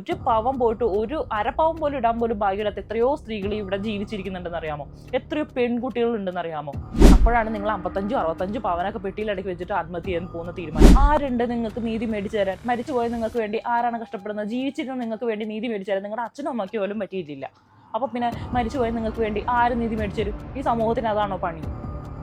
ഒരു പാവം പോയിട്ട് ഒരു അരപ്പാവം പോലും ഇടാൻ പോലും ഭാഗ്യമില്ലാത്ത എത്രയോ സ്ത്രീകൾ ഇവിടെ ജീവിച്ചിരിക്കുന്നുണ്ടെന്ന് അറിയാമോ എത്രയോ പെൺകുട്ടികൾ ഉണ്ടെന്ന് അറിയാമോ അപ്പോഴാണ് നിങ്ങൾ അമ്പത്തഞ്ചും അറുപത്തഞ്ചും പവനൊക്കെ പെട്ടിയിലടക്കി വെച്ചിട്ട് ആത്മഹത്യ ചെയ്യാൻ പോകുന്ന തീരുമാനം. ആരുണ്ട് നിങ്ങൾക്ക് നീതി മേടിച്ചു തരാൻ? മരിച്ചുപോയ നിങ്ങൾക്ക് വേണ്ടി ആരാണ് കഷ്ടപ്പെടുന്നത്? ജീവിച്ചിരുന്ന നിങ്ങൾക്ക് വേണ്ടി നീതി മേടിച്ചു തരാൻ നിങ്ങളുടെ അച്ഛനും അമ്മയ്ക്ക് പോലും പറ്റിയിട്ടില്ല. അപ്പൊ പിന്നെ മരിച്ചുപോയ നിങ്ങൾക്ക് വേണ്ടി ആര് നീതി മേടിച്ചു തരും? ഈ സമൂഹത്തിന് അതാണോ പണി?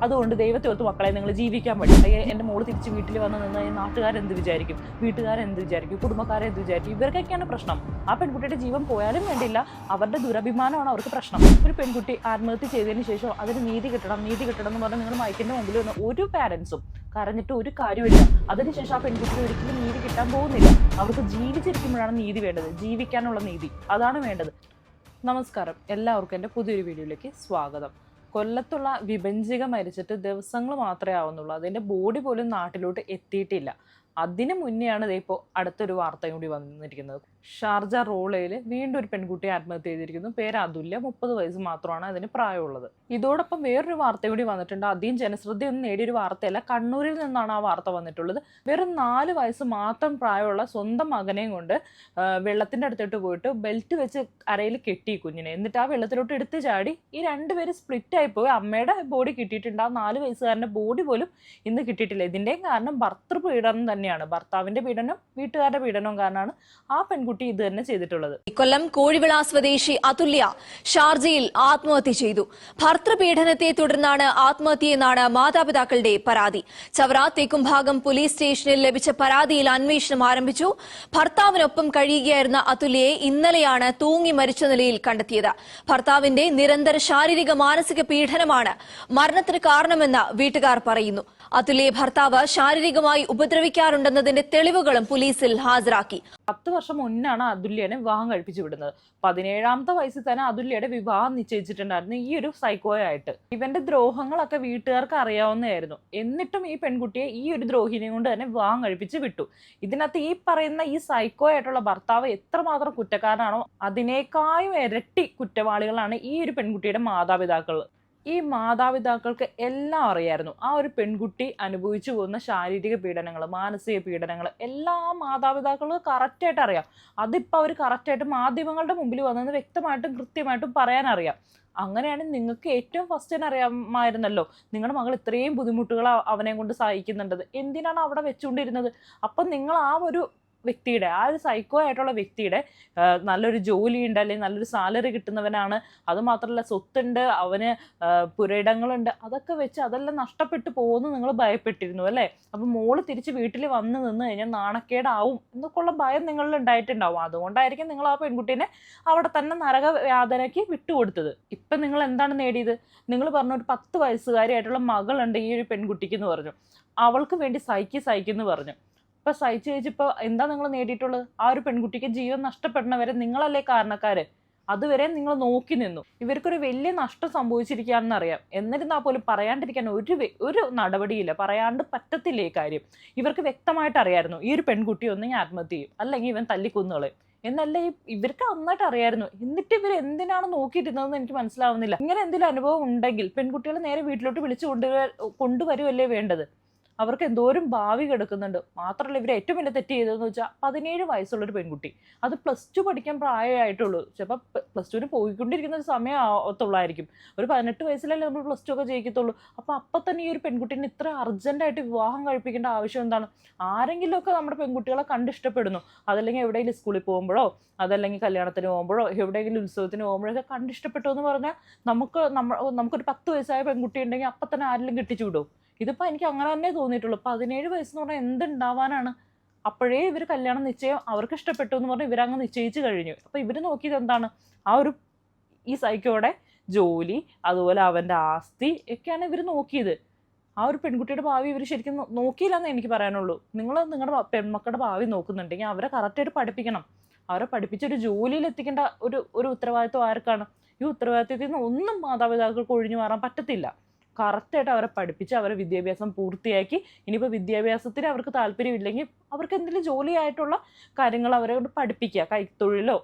അതുകൊണ്ട് ദൈവത്തെ ഓർത്ത് മക്കളെ നിങ്ങൾ ജീവിക്കാൻ പറ്റും എന്റെ മോൾ തിരിച്ച് വീട്ടിൽ വന്ന് നിന്ന് നാട്ടുകാരെന്ത് വിചാരിക്കും? വീട്ടുകാരെന്ത് വിചാരിക്കും? കുടുംബക്കാരെന്ത് വിചാരിക്കും? ഇവർക്കൊക്കെയാണ് പ്രശ്നം. ആ പെൺകുട്ടിയുടെ ജീവൻ പോയാലും വേണ്ടില്ല. അവരുടെ ദുരഭിമാനമാണ് അവർക്ക് പ്രശ്നം. ഒരു പെൺകുട്ടി ആത്മഹത്യ ചെയ്തതിന് ശേഷം അതിന് നീതി കിട്ടണം നീതി കിട്ടണം എന്ന് പറഞ്ഞാൽ നിങ്ങൾ മയക്കിന്റെ മുമ്പിൽ വന്ന് ഒരു പാരൻസും കരഞ്ഞിട്ട് ഒരു കാര്യമില്ല അതിനുശേഷം ആ പെൺകുട്ടിക്ക് ഒരിക്കലും നീതി കിട്ടാൻ പോകുന്നില്ല. അവർക്ക് ജീവിച്ചിരിക്കുമ്പോഴാണ് നീതി വേണ്ടത്. ജീവിക്കാനുള്ള നീതി. അതാണ് വേണ്ടത്. നമസ്കാരം. എല്ലാവർക്കും എന്റെ പുതിയൊരു വീഡിയോയിലേക്ക് സ്വാഗതം. കൊല്ലത്തുള്ള വിഭജിക മരിച്ചിട്ട് ദിവസങ്ങൾ മാത്രമേ ആവുന്നുള്ളൂ. അതിന്റെ ബോഡി പോലും നാട്ടിലോട്ട് എത്തിയിട്ടില്ല. അതിനു മുന്നെയാണ് ഇപ്പോൾ അടുത്തൊരു വാർത്തയും കൂടി വന്നിരിക്കുന്നത്. ഷാർജ റോളയിൽ വീണ്ടും ഒരു പെൺകുട്ടി ആത്മഹത്യ ചെയ്തിരിക്കുന്നു. പേര് അതുല്യ. മുപ്പത് വയസ്സ് മാത്രമാണ് അതിന് പ്രായമുള്ളത്. ഇതോടൊപ്പം വേറൊരു വാർത്ത കൂടി വന്നിട്ടുണ്ട്. അധികം ജനശ്രദ്ധയൊന്നും നേടിയൊരു വാർത്തയല്ല. കണ്ണൂരിൽ നിന്നാണ് ആ വാർത്ത വന്നിട്ടുള്ളത്. വെറും നാല് വയസ്സ് മാത്രം പ്രായമുള്ള സ്വന്തം മകനെയും കൊണ്ട് വെള്ളത്തിന്റെ അടുത്തോട്ട് പോയിട്ട് ബെൽറ്റ് വെച്ച് അരയിൽ കെട്ടി കുഞ്ഞിനെ. എന്നിട്ട് ആ വെള്ളത്തിലോട്ട് എടുത്ത് ചാടി ഈ രണ്ടുപേര് സ്പ്ലിറ്റ് ആയി പോയി. അമ്മയുടെ ബോഡി കിട്ടിയിട്ടുണ്ട്. ആ നാല് വയസ്സുകാരന്റെ ബോഡി പോലും ഇന്ന് കിട്ടിയിട്ടില്ല. ഇതിന്റെയും കാരണം ഭർത്തൃപീഡനം തന്നെയാണ്. ഭർത്താവിന്റെ പീഡനം വീട്ടുകാരുടെ പീഡനവും കാരണമാണ് ആ പെൺകുട്ടി ഇത് തന്നെ ചെയ്തിട്ടുള്ളത്. കൊല്ലം കോഴിവിള സ്വദേശി അതുല്യ ഷാർജയിൽ ആത്മഹത്യ ചെയ്തു. ഭർത്തൃപീഡനത്തെ തുടർന്നാണ് ആത്മഹത്യയെന്നാണ് മാതാപിതാക്കളുടെ പരാതി. ചവറ തേക്കുംഭാഗം പോലീസ് സ്റ്റേഷനിൽ ലഭിച്ച പരാതിയിൽ അന്വേഷണം ആരംഭിച്ചു. ഭർത്താവിനൊപ്പം കഴിയുകയായിരുന്ന അതുല്യയെ ഇന്നലെയാണ് തൂങ്ങി മരിച്ച നിലയിൽ കണ്ടെത്തിയത്. ഭർത്താവിന്റെ നിരന്തര ശാരീരിക മാനസിക പീഡനമാണ് മരണത്തിന് കാരണമെന്ന് വീട്ടുകാർ പറയുന്നു. അതുല്യയെ ഭർത്താവ് ശാരീരികമായി ഉപദ്രവിക്കാറുണ്ടെന്നതിന്റെ തെളിവുകളും പോലീസിൽ ഹാജരാക്കി. പത്ത് വർഷം മുന്നാണ് അതുല്യനെ വിവാഹം കഴിപ്പിച്ചു വിടുന്നത്. പതിനേഴാമത്തെ വയസ്സിൽ തന്നെ അതുല്യയുടെ വിവാഹം നിശ്ചയിച്ചിട്ടുണ്ടായിരുന്നു ഈ ഒരു സൈക്കോയായിട്ട് ഇവന്റെ ദ്രോഹങ്ങളൊക്കെ വീട്ടുകാർക്ക് അറിയാവുന്നതായിരുന്നു. എന്നിട്ടും ഈ പെൺകുട്ടിയെ ഈ ഒരു ദ്രോഹിനെ കൊണ്ട് തന്നെ വിവാഹം കഴിപ്പിച്ച് വിട്ടു. ഇതിനകത്ത് ഈ പറയുന്ന ഈ സൈക്കോ ആയിട്ടുള്ള ഭർത്താവ് എത്രമാത്രം കുറ്റക്കാരനാണോ അതിനേക്കാളും ഇരട്ടി കുറ്റവാളികളാണ് ഈ ഒരു പെൺകുട്ടിയുടെ മാതാപിതാക്കൾ ഈ മാതാപിതാക്കൾക്ക് എല്ലാം അറിയായിരുന്നു. ആ ഒരു പെൺകുട്ടി അനുഭവിച്ചു പോകുന്ന ശാരീരിക പീഡനങ്ങൾ മാനസിക പീഡനങ്ങൾ എല്ലാ മാതാപിതാക്കൾക്ക് കറക്റ്റായിട്ട് അറിയാം. അതിപ്പോൾ അവർ കറക്റ്റായിട്ട് മാധ്യമങ്ങളുടെ മുമ്പിൽ വന്നതെന്ന് വ്യക്തമായിട്ടും കൃത്യമായിട്ടും പറയാൻ അറിയാം അങ്ങനെയാണ് നിങ്ങൾക്ക് ഏറ്റവും ഫസ്റ്റ് തന്നെ അറിയാമായിരുന്നല്ലോ. നിങ്ങളുടെ മകൾ ഇത്രയും ബുദ്ധിമുട്ടുകൾ അവനെ കൊണ്ട് സഹിക്കുന്നുണ്ടത്. എന്തിനാണ് അവിടെ വെച്ചുകൊണ്ടിരുന്നത്? അപ്പം നിങ്ങൾ ആ ഒരു വ്യക്തിയുടെ ആ ഒരു സൈക്കോ ആയിട്ടുള്ള വ്യക്തിയുടെ നല്ലൊരു നല്ലൊരു ജോലിയുണ്ട് അല്ലെങ്കിൽ നല്ലൊരു സാലറി കിട്ടുന്നവനാണ്. അതുമാത്രമല്ല സ്വത്തുണ്ട് അവന് പുരയിടങ്ങളുണ്ട്. അതൊക്കെ വെച്ച് അതെല്ലാം നഷ്ടപ്പെട്ടു പോകുമെന്ന് നിങ്ങൾ ഭയപ്പെട്ടിരുന്നു അല്ലേ? അപ്പം മോൾ തിരിച്ച് വീട്ടിൽ വന്ന് നിന്ന് കഴിഞ്ഞാൽ നാണക്കേടാവും എന്നൊക്കെയുള്ള ഭയം നിങ്ങളിൽ ഉണ്ടായിട്ടുണ്ടാവും. അതുകൊണ്ടായിരിക്കും നിങ്ങൾ ആ പെൺകുട്ടീനെ അവിടെ തന്നെ നരക വേദനയ്ക്ക് വിട്ടുകൊടുത്തത്. ഇപ്പം നിങ്ങൾ എന്താണ് നേടിയത്? നിങ്ങൾ പറഞ്ഞ ഒരു പത്ത് വയസ്സുകാരിയായിട്ടുള്ള മകളുണ്ട് ഈ ഒരു പെൺകുട്ടിക്ക് എന്ന് പറഞ്ഞു. അവൾക്ക് വേണ്ടി സഹിക്കി സഹിക്കുന്നു പറഞ്ഞു. ഇപ്പൊ സഹിച്ചു കഴിച്ചപ്പോൾ എന്താ നിങ്ങൾ നേടിയിട്ടുള്ളത്? ആ ഒരു പെൺകുട്ടിക്ക് ജീവൻ നഷ്ടപ്പെടുന്നവരെ നിങ്ങളല്ലേ കാരണക്കാര്? അതുവരെ നിങ്ങൾ നോക്കി നിന്നു. ഇവർക്കൊരു വലിയ നഷ്ടം സംഭവിച്ചിരിക്കുകയാണെന്ന് അറിയാം എന്നിരുന്നാൽ പോലും പറയാണ്ടിരിക്കാൻ ഒരു ഒരു നടപടിയില്ല. പറയാണ്ട് പറ്റത്തില്ല ഈ കാര്യം. ഇവർക്ക് വ്യക്തമായിട്ട് അറിയായിരുന്നു. ഈ ഒരു പെൺകുട്ടി ഒന്നെങ്കിൽ ആത്മഹത്യ ചെയ്യും. അല്ലെങ്കിൽ ഇവൻ തല്ലിക്കൊന്നുകളെ എന്നല്ല ഈ ഇവർക്ക് നന്നായിട്ട് അറിയായിരുന്നു. എന്നിട്ട് ഇവർ എന്തിനാണ് നോക്കിയിരുന്നതെന്ന് എനിക്ക് മനസ്സിലാവുന്നില്ല. ഇങ്ങനെ എന്തെങ്കിലും അനുഭവം ഉണ്ടെങ്കിൽ പെൺകുട്ടികളെ നേരെ വീട്ടിലോട്ട് വിളിച്ചു കൊണ്ടുവരാ കൊണ്ടുവരുമല്ലേ വേണ്ടത്? അവർക്ക് എന്തോരം ഭാവി കിടക്കുന്നുണ്ട്. മാത്രമല്ല ഇവർ ഏറ്റവും വലിയ തെറ്റ് ചെയ്തതെന്ന് വെച്ചാൽ പതിനേഴ് വയസ്സുള്ളൊരു പെൺകുട്ടി. അത് പ്ലസ് ടു പഠിക്കാൻ പ്രായമായിട്ടുള്ളൂ. ചിലപ്പോൾ പ്ലസ് ടുവിന് പോയിക്കൊണ്ടിരിക്കുന്ന ഒരു സമയം ആവത്തുള്ളായിരിക്കും. ഒരു പതിനെട്ട് വയസ്സിലല്ലേ നമ്മൾ പ്ലസ് ടു ഒക്കെ ജയിക്കത്തുള്ളൂ. അപ്പോൾ അപ്പം തന്നെ ഈ ഒരു പെൺകുട്ടീനെ ഇത്ര അർജന്റായിട്ട് വിവാഹം കഴിപ്പിക്കേണ്ട ആവശ്യം എന്താണ്? ആരെങ്കിലുമൊക്കെ നമ്മുടെ പെൺകുട്ടികളെ കണ്ടിഷ്ടപ്പെടുന്നു അതല്ലെങ്കിൽ എവിടെയെങ്കിലും സ്കൂളിൽ പോകുമ്പോഴോ അതല്ലെങ്കിൽ കല്യാണത്തിന് പോകുമ്പോഴോ എവിടെയെങ്കിലും ഉത്സവത്തിന് പോകുമ്പോഴൊക്കെ കണ്ടിഷ്ടപ്പെട്ടു എന്ന് പറഞ്ഞാൽ നമുക്ക് നമ്മ നമുക്കൊരു പത്ത് വയസ്സായ പെൺകുട്ടി ഉണ്ടെങ്കിൽ അപ്പം തന്നെ ആരെങ്കിലും കെട്ടിച്ചു വിടും ഇതിപ്പോൾ എനിക്ക് അങ്ങനെ തന്നെ തോന്നിയിട്ടുള്ളൂ. പതിനേഴ് വയസ്സെന്ന് പറഞ്ഞാൽ എന്തുണ്ടാവാനാണ്? അപ്പോഴേ ഇവർ കല്യാണം നിശ്ചയം അവർക്ക് ഇഷ്ടപ്പെട്ടു എന്ന് പറഞ്ഞ് ഇവരങ്ങ് നിശ്ചയിച്ച് കഴിഞ്ഞു. അപ്പോൾ ഇവർ നോക്കിയത് എന്താണ്? ആ ഒരു ഈ സൈക്കോടെ ജോലി അതുപോലെ അവന്റെ ആസ്തി ഒക്കെയാണ് ഇവർ നോക്കിയത്. ആ ഒരു പെൺകുട്ടിയുടെ ഭാവി ഇവർ ശരിക്കും നോക്കിയില്ല എന്ന് എനിക്ക് പറയാനുള്ളൂ. നിങ്ങൾ നിങ്ങളുടെ പെൺമക്കളുടെ ഭാവി നോക്കുന്നുണ്ടെങ്കിൽ അവരെ കറക്റ്റായിട്ട് പഠിപ്പിക്കണം. അവരെ പഠിപ്പിച്ചൊരു ജോലിയിൽ എത്തിക്കേണ്ട ഒരു ഒരു ഉത്തരവാദിത്വം ആർക്കാണ്? ഈ ഉത്തരവാദിത്വത്തിൽ നിന്ന് ഒന്നും മാതാപിതാക്കൾക്ക് ഒഴിഞ്ഞു മാറാൻ പറ്റത്തില്ല. കറക്റ്റായിട്ട് അവരെ പഠിപ്പിച്ച് അവരെ വിദ്യാഭ്യാസം പൂർത്തിയാക്കി. ഇനിയിപ്പോൾ വിദ്യാഭ്യാസത്തിന് അവർക്ക് താല്പര്യമില്ലെങ്കിൽ അവർക്ക് എന്തെങ്കിലും ജോലിയായിട്ടുള്ള കാര്യങ്ങൾ അവരോട് പഠിപ്പിക്കുക. കൈത്തൊഴിലോ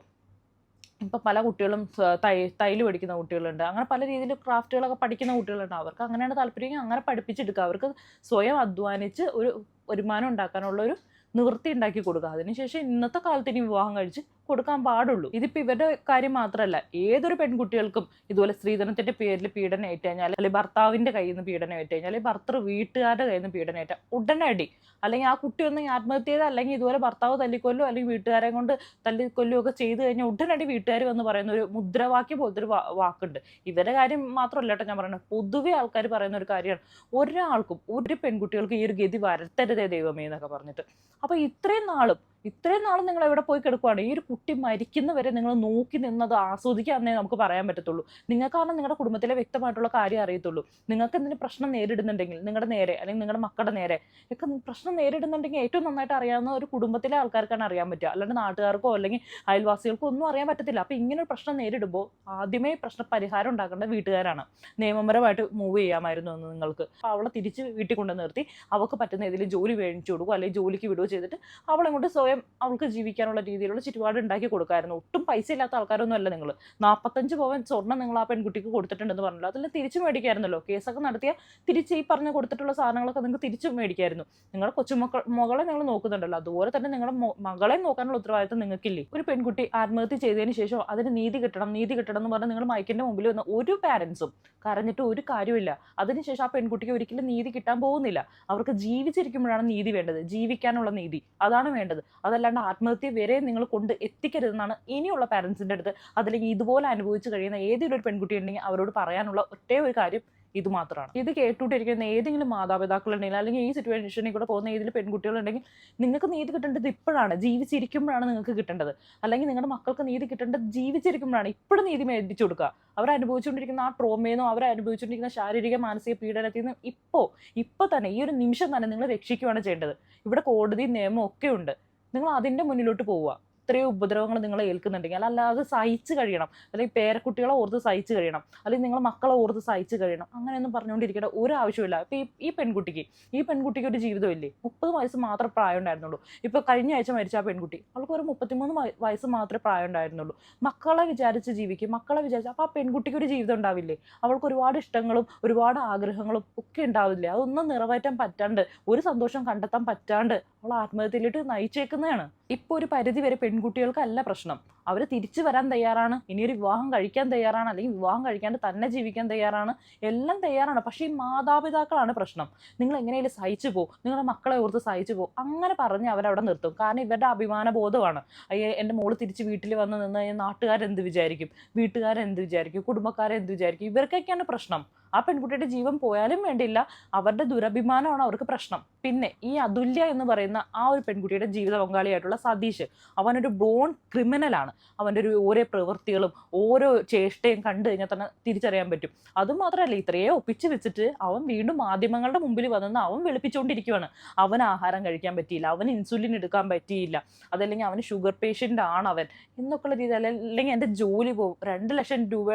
ഇപ്പം പല കുട്ടികളും തൈ തൈൽ പഠിക്കുന്ന കുട്ടികളുണ്ട്. അങ്ങനെ പല രീതിയിൽ ക്രാഫ്റ്റുകളൊക്കെ പഠിക്കുന്ന കുട്ടികളുണ്ട്. അവർക്ക് അങ്ങനെയാണ് താല്പര്യമെങ്കിൽ അങ്ങനെ പഠിപ്പിച്ചെടുക്കുക. അവർക്ക് സ്വയം അധ്വാനിച്ച് ഒരു വരുമാനം ഉണ്ടാക്കാനുള്ള ഒരു നിവൃത്തി ഉണ്ടാക്കി കൊടുക്കുക. അതിനുശേഷം ഇന്നത്തെ കാലത്ത് ഇനി വിവാഹം കഴിച്ച് കൊടുക്കാൻ പാടുള്ളൂ. ഇതിപ്പോൾ ഇവരുടെ കാര്യം മാത്രമല്ല ഏതൊരു പെൺകുട്ടികൾക്കും ഇതുപോലെ സ്ത്രീധനത്തിന്റെ പേരിൽ പീഡനം ഏറ്റു കഴിഞ്ഞാൽ അല്ലെങ്കിൽ ഭർത്താവിന്റെ കയ്യിൽ നിന്ന് പീഡനം ഏറ്റു കഴിഞ്ഞാൽ അല്ലെങ്കിൽ ഭർത്തൃ വീട്ടുകാരുടെ കയ്യിൽ നിന്ന് പീഡനം ഏറ്റ ഉടനടി. അല്ലെങ്കിൽ ആ കുട്ടി ഒന്ന് ആത്മഹത്യ ചെയ്ത് അല്ലെങ്കിൽ ഇതുപോലെ ഭർത്താവ് തല്ലിക്കൊല്ലോ അല്ലെങ്കിൽ വീട്ടുകാരെ കൊണ്ട് തല്ലിക്കൊല്ലോ ഒക്കെ ചെയ്തു കഴിഞ്ഞാൽ ഉടനടി വീട്ടുകാർ വന്ന് പറയുന്ന ഒരു മുദ്രാവാക്യം പോലത്തെ ഒരു വാക്കുണ്ട്. ഇവരുടെ കാര്യം മാത്രമല്ല കേട്ടോ ഞാൻ പറയുന്നത്. പൊതുവെ ആൾക്കാർ പറയുന്ന ഒരു കാര്യമാണ് ഒരാൾക്കും ഒരു പെൺകുട്ടികൾക്കും ഈ ഒരു ഗതി വരത്തരുതേ ദൈവമേ എന്നൊക്കെ പറഞ്ഞിട്ട്. അപ്പൊ ഇത്രയും നാളും ഇത്രയും നാൾ നിങ്ങൾ എവിടെ പോയി കിടക്കുവാണ്? ഈ ഒരു കുട്ടി മരിക്കുന്നവരെ നിങ്ങൾ നോക്കി നിന്നത് ആസ്വദിക്കാന്നേ നമുക്ക് പറയാൻ പറ്റത്തുള്ളൂ. നിങ്ങൾക്കാണ് നിങ്ങളുടെ കുടുംബത്തിലെ വ്യക്തമായിട്ടുള്ള കാര്യം അറിയത്തുള്ളൂ. നിങ്ങൾക്ക് എന്തെങ്കിലും പ്രശ്നം നേരിടുന്നുണ്ടെങ്കിൽ നിങ്ങളുടെ നേരെ അല്ലെങ്കിൽ നിങ്ങളുടെ മക്കളുടെ നേരെ ഒക്കെ പ്രശ്നം നേരിടുന്നുണ്ടെങ്കിൽ ഏറ്റവും നന്നായിട്ട് അറിയാവുന്ന ഒരു കുടുംബത്തിലെ ആൾക്കാർക്കാണ് അറിയാൻ പറ്റുക. അല്ലാണ്ട് നാട്ടുകാർക്കോ അല്ലെങ്കിൽ അയൽവാസികൾക്കോ ഒന്നും അറിയാൻ പറ്റത്തില്ല. അപ്പോൾ ഇങ്ങനെ ഒരു പ്രശ്നം നേരിടുമ്പോൾ ആദ്യമേ പ്രശ്ന പരിഹാരം ഉണ്ടാക്കേണ്ട വീട്ടുകാരാണ്. നിയമപരമായിട്ട് മൂവ് ചെയ്യാമായിരുന്നു എന്ന് നിങ്ങൾക്ക്. അപ്പോൾ അവളെ തിരിച്ച് വീട്ടിൽ കൊണ്ടു നിർത്തി. അവൾക്ക് പറ്റുന്ന ഏതെങ്കിലും ജോലി മേടിച്ചു കൊടുക്കുക അല്ലെങ്കിൽ ജോലിക്ക് വിടുകയോ ചെയ്തിട്ട് അവളെ സ്വയം അവൾക്ക് ജീവിക്കാനുള്ള രീതിയിലുള്ള ചുറ്റുപാട് ഉണ്ടാക്കി കൊടുക്കായിരുന്നു. ഒട്ടും പൈസ ഇല്ലാത്ത ആൾക്കാരൊന്നും അല്ല നിങ്ങൾ നാൽപ്പത്തഞ്ച് പവൻ സ്വർണം നിങ്ങൾ ആ പെൺകുട്ടിക്ക് കൊടുത്തിട്ടുണ്ടെന്ന് പറഞ്ഞല്ലോ. അതിൽ തിരിച്ചു മേടിക്കായിരുന്നല്ലോ. കേസൊക്കെ നടത്തിയ തിരിച്ച് ഈ പറഞ്ഞ് കൊടുത്തിട്ടുള്ള സാധനങ്ങളൊക്കെ നിങ്ങൾക്ക് തിരിച്ചു മേടിക്കായിരുന്നു. നിങ്ങളുടെ കൊച്ചുമക്കൾ മകളെ നിങ്ങൾ നോക്കുന്നുണ്ടല്ലോ. അതുപോലെ തന്നെ നിങ്ങളുടെ മകളെ നോക്കാനുള്ള ഉത്തരവാദിത്വം നിങ്ങൾക്കില്ലേ? ഒരു പെൺകുട്ടി ആത്മഹത്യ ചെയ്തതിന് ശേഷം അതിന് നീതി കിട്ടണം നീതി കിട്ടണം എന്ന് പറഞ്ഞ് നിങ്ങൾ മൈക്കിന്റെ മുമ്പിൽ വന്ന ഒരു പാരന്റ്സും കരഞ്ഞിട്ട് ഒരു കാര്യമില്ല അതിനുശേഷം ആ പെൺകുട്ടിക്ക് ഒരിക്കലും നീതി കിട്ടാൻ പോകുന്നില്ല. അവർക്ക് ജീവിച്ചിരിക്കുമ്പോഴാണ് നീതി വേണ്ടത്. ജീവിക്കാനുള്ള നീതി. അതാണ് വേണ്ടത്. അതല്ലാണ്ട് ആത്മഹത്യ വരെ നിങ്ങൾ കൊണ്ട് എത്തിക്കരുതെന്നാണ് ഇനിയുള്ള പാരൻസിന്റെ അടുത്ത് അതല്ലെങ്കിൽ ഇതുപോലെ അനുഭവിച്ച് കഴിയുന്ന ഏതെങ്കിലും ഒരു പെൺകുട്ടി ഉണ്ടെങ്കിൽ അവരോട് പറയാനുള്ള ഒറ്റേ ഒരു കാര്യം ഇത് മാത്രമാണ്. ഇത് കേട്ടുകൊണ്ടിരിക്കുന്ന ഏതെങ്കിലും മാതാപിതാക്കളുണ്ടെങ്കിൽ അല്ലെങ്കിൽ ഈ സിറ്റുവേഷനിൽ കൂടെ പോകുന്ന ഏതെങ്കിലും പെൺകുട്ടികളുണ്ടെങ്കിൽ നിങ്ങൾക്ക് നീതി കിട്ടേണ്ടത് ഇപ്പോഴാണ്. ജീവിച്ചിരിക്കുമ്പോഴാണ് നിങ്ങൾക്ക് കിട്ടേണ്ടത്. അല്ലെങ്കിൽ നിങ്ങളുടെ മക്കൾക്ക് നീതി കിട്ടേണ്ടത് ജീവിച്ചിരിക്കുമ്പോഴാണ്. ഇപ്പോഴും നീതി മേടിച്ചു കൊടുക്കുക. അവർ അനുഭവിച്ചുകൊണ്ടിരിക്കുന്ന ആ ട്രോമയെന്നോ അവർ അനുഭവിച്ചുകൊണ്ടിരിക്കുന്ന ശാരീരിക മാനസിക പീഡനത്തിൽ നിന്നും ഇപ്പോൾ ഇപ്പോൾ തന്നെ ഈ ഒരു നിമിഷം തന്നെ നിങ്ങൾ രക്ഷിക്കുകയാണ് ചെയ്യേണ്ടത്. ഇവിടെ കോടതി നിയമം ഒക്കെ ഉണ്ട്. നിങ്ങൾ അതിന്റെ മുന്നിലോട്ട് പോവുക. ഇത്രയും ഉപദ്രവങ്ങൾ നിങ്ങൾ ഏൽക്കുന്നുണ്ടെങ്കിൽ അല്ല അല്ലാതെ സഹിച്ച് കഴിയണം. അല്ലെങ്കിൽ പേരക്കുട്ടികളെ ഓർത്ത് സഹിച്ച് കഴിയണം. അല്ലെങ്കിൽ നിങ്ങൾ മക്കളെ ഓർത്ത് സഹിച്ച് കഴിയണം. അങ്ങനെയൊന്നും പറഞ്ഞുകൊണ്ടിരിക്കേണ്ട ഒരു ആവശ്യമില്ല ഇപ്പൊ ഈ പെൺകുട്ടിക്ക് ഈ പെൺകുട്ടിക്ക് ഒരു ജീവിതമില്ലേ? മുപ്പത് വയസ്സ് മാത്രം പ്രായം ഉണ്ടായിരുന്നുള്ളൂ. ഇപ്പൊ കഴിഞ്ഞ ആഴ്ച മരിച്ച ആ പെൺകുട്ടി അവൾക്ക് ഒരു മുപ്പത്തിമൂന്ന് വയ- വയസ്സ് മാത്രമേ പ്രായം ഉണ്ടായിരുന്നുള്ളൂ. മക്കളെ വിചാരിച്ച് ജീവിക്കും മക്കളെ വിചാരിച്ച് അപ്പൊ ആ പെൺകുട്ടിക്ക് ഒരു ജീവിതം ഉണ്ടാവില്ലേ? അവൾക്ക് ഒരുപാട് ഇഷ്ടങ്ങളും ഒരുപാട് ആഗ്രഹങ്ങളും ഒക്കെ ഉണ്ടാവില്ലേ? അതൊന്നും നിറവേറ്റാൻ പറ്റാണ്ട് ഒരു സന്തോഷം കണ്ടെത്താൻ പറ്റാണ്ട് അവൾ ആത്മഹത്യയിലോട്ട് നയിച്ചേക്കുന്നതാണ്. ഇപ്പൊ ഒരു പരിധി വരെ പെൺകുട്ടികൾക്കല്ല പ്രശ്നം. അവർ തിരിച്ചു വരാൻ തയ്യാറാണ്. ഇനിയൊരു വിവാഹം കഴിക്കാൻ തയ്യാറാണ്. അല്ലെങ്കിൽ വിവാഹം കഴിക്കാണ്ട് തന്നെ ജീവിക്കാൻ തയ്യാറാണ്. എല്ലാം തയ്യാറാണ്. പക്ഷേ ഈ മാതാപിതാക്കളാണ് പ്രശ്നം. നിങ്ങൾ എങ്ങനെയും സഹിച്ചു പോകും നിങ്ങളുടെ മക്കളെ ഓർത്ത് സഹിച്ചു പോകും അങ്ങനെ പറഞ്ഞ് അവരവിടെ നിർത്തും. കാരണം ഇവരുടെ അഭിമാന ബോധമാണ് അയ്യേ എന്റെ മോൾ തിരിച്ച് വീട്ടിൽ വന്ന് നിന്ന് കഴിഞ്ഞാൽ നാട്ടുകാരെന്ത് വിചാരിക്കും? വീട്ടുകാരെന്ത് വിചാരിക്കും? കുടുംബക്കാരെന്ത് വിചാരിക്കും? ഇവർക്കൊക്കെയാണ് പ്രശ്നം. ആ പെൺകുട്ടിയുടെ ജീവൻ പോയാലും വേണ്ടിയില്ല അവരുടെ ദുരഭിമാനമാണ് അവർക്ക് പ്രശ്നം. പിന്നെ ഈ അതുല്യ എന്ന് പറയുന്ന ആ ഒരു പെൺകുട്ടിയുടെ ജീവിത പങ്കാളിയായിട്ടുള്ള സതീഷ്. അവനൊരു ബോൺ ക്രിമിനലാണ് അവന്റെ ഒരു ഓരോ പ്രവൃത്തികളും ഓരോ ചേഷ്ടയും കണ്ടു കഴിഞ്ഞാൽ തന്നെ തിരിച്ചറിയാൻ പറ്റും. അതുമാത്രമല്ല ഇത്രയേ ഒപ്പിച്ച് വെച്ചിട്ട് അവൻ വീണ്ടും മാധ്യമങ്ങളുടെ മുമ്പിൽ വന്നെന്ന് അവൻ വെളുപ്പിച്ചുകൊണ്ടിരിക്കുകയാണ് അവൻ ആഹാരം കഴിക്കാൻ പറ്റിയില്ല അവന് ഇൻസുലിൻ എടുക്കാൻ പറ്റിയില്ല അതല്ലെങ്കിൽ അവന് ഷുഗർ പേഷ്യന്റ് ആണ് അവൻ എന്നൊക്കെയുള്ള രീതിയിൽ അല്ലെങ്കിൽ എന്റെ ജോലി പോകും. രണ്ട് ലക്ഷം രൂപ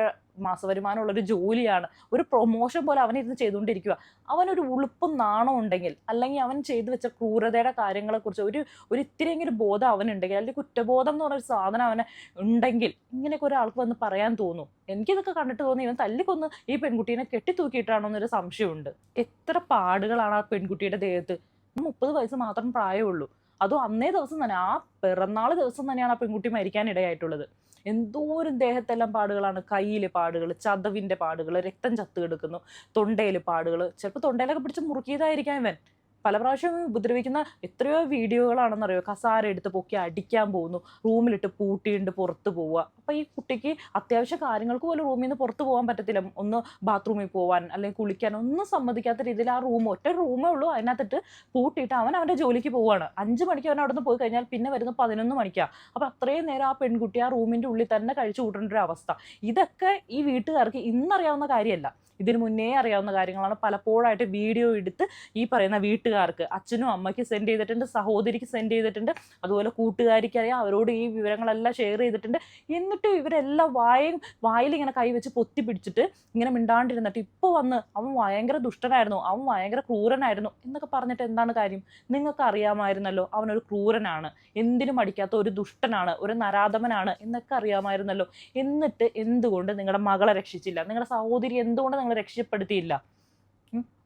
മാസവരുമാനമുള്ള ഒരു ജോലിയാണ്. ഒരു പ്രൊമോഷൻ പോലെ അവൻ ഇരുന്ന് ചെയ്തുകൊണ്ടിരിക്കുക അവനൊരു ഉളുപ്പും നാണം ഉണ്ടെങ്കിൽ അല്ലെങ്കിൽ അവൻ ചെയ്തു വെച്ച ക്രൂരതയുടെ കാര്യങ്ങളെക്കുറിച്ച് ഒരു ഒരു ഇത്തിരിയെങ്കിലും ബോധം അവനുണ്ടെങ്കിൽ അല്ലെങ്കിൽ കുറ്റബോധം എന്ന് പറഞ്ഞൊരു സാധനം അവന് ഉണ്ടെങ്കിൽ ഇങ്ങനെയൊക്കെ ഒരാൾക്ക് വന്ന് പറയാൻ തോന്നും. എനിക്കിതൊക്കെ കണ്ടിട്ട് തോന്നി ഇവൻ തല്ലിക്കൊന്ന് ഈ പെൺകുട്ടീനെ കെട്ടിത്തൂക്കിയിട്ടാണോ എന്നൊരു സംശയമുണ്ട്. എത്ര പാടുകളാണ് ആ പെൺകുട്ടിയുടെ ദേഹത്ത്. മുപ്പത് വയസ്സ് മാത്രം പ്രായമുള്ളൂ അതും അന്നേ ദിവസം തന്നെ ആ പിറന്നാൾ ദിവസം തന്നെയാണ് ആ പെൺകുട്ടി മരിക്കാൻ ഇടയായിട്ടുള്ളത്. എന്തോരം ദേഹത്തെല്ലാം പാടുകളാണ്. കയ്യിൽ പാടുകൾ ചതവിന്റെ പാടുകൾ രക്തം ചത്തു കിടക്കുന്നു തൊണ്ടയിൽ പാടുകൾ ചിലപ്പോൾ തൊണ്ടയിലൊക്കെ പിടിച്ച് മുറുക്കിയതായിരിക്കാം ഇവൻ. പല പ്രാവശ്യം ഉപദ്രവിക്കുന്ന എത്രയോ വീഡിയോകളാണെന്നറിയോ? കസാര എടുത്ത് പൊക്കി അടിക്കാൻ പോകുന്നു. റൂമിലിട്ട് പൂട്ടിയിട്ട് പുറത്ത് പോവുക. അപ്പൊ ഈ കുട്ടിക്ക് അത്യാവശ്യ കാര്യങ്ങൾക്ക് പോലും റൂമിൽ നിന്ന് പുറത്ത് പോകാൻ പറ്റത്തില്ല. ഒന്ന് ബാത്റൂമിൽ പോകാൻ അല്ലെങ്കിൽ കുളിക്കാൻ ഒന്നും സമ്മതിക്കാത്ത രീതിയിൽ ആ റൂം ഒറ്റ റൂമേ ഉള്ളൂ. അതിനകത്തിട്ട് പൂട്ടിയിട്ട് അവൻ അവന്റെ ജോലിക്ക് പോവാണ് അഞ്ച് മണിക്ക് അവൻ അവിടെ നിന്ന് പോയി കഴിഞ്ഞാൽ പിന്നെ വരുന്ന പതിനൊന്ന് മണിക്കാണ് അപ്പൊ അത്രയും നേരം ആ പെൺകുട്ടി ആ റൂമിന്റെ ഉള്ളിൽ തന്നെ കഴിച്ചു കൂട്ടേണ്ട ഒരു അവസ്ഥ. ഇതൊക്കെ ഈ വീട്ടുകാർക്ക് ഇന്നറിയാവുന്ന കാര്യമല്ല. ഇതിനു മുന്നേ അറിയാവുന്ന കാര്യങ്ങളാണ്. പലപ്പോഴായിട്ട് വീഡിയോ എടുത്ത് ഈ പറയുന്ന വീട്ടുകാർക്ക് അച്ഛനും അമ്മയ്ക്ക് സെൻഡ് ചെയ്തിട്ടുണ്ട് സഹോദരിക്ക് സെൻഡ് ചെയ്തിട്ടുണ്ട്. അതുപോലെ കൂട്ടുകാരിക്ക് അറിയാം അവരോട് ഈ വിവരങ്ങളെല്ലാം ഷെയർ ചെയ്തിട്ടുണ്ട്. എന്നിട്ടും ഇവരെല്ലാം വായയും വായിൽ ഇങ്ങനെ കൈവച്ച് പൊത്തി പിടിച്ചിട്ട് ഇങ്ങനെ മിണ്ടാണ്ടിരുന്നിട്ട് ഇപ്പോൾ വന്ന് അവൻ ഭയങ്കര ദുഷ്ടനായിരുന്നു അവൻ ഭയങ്കര ക്രൂരനായിരുന്നു എന്നൊക്കെ പറഞ്ഞിട്ട് എന്താണ് കാര്യം? നിങ്ങൾക്ക് അറിയാമായിരുന്നല്ലോ അവനൊരു ക്രൂരനാണ്. എന്തിനും അടിക്കാത്ത ഒരു ദുഷ്ടനാണ് ഒരു നരാധമനാണ് എന്നൊക്കെ അറിയാമായിരുന്നല്ലോ. എന്നിട്ട് എന്തുകൊണ്ട് നിങ്ങളുടെ മകളെ രക്ഷിച്ചില്ല? നിങ്ങളുടെ സഹോദരി എന്തുകൊണ്ട് നിങ്ങളെ രക്ഷപ്പെടുത്തിയില്ല.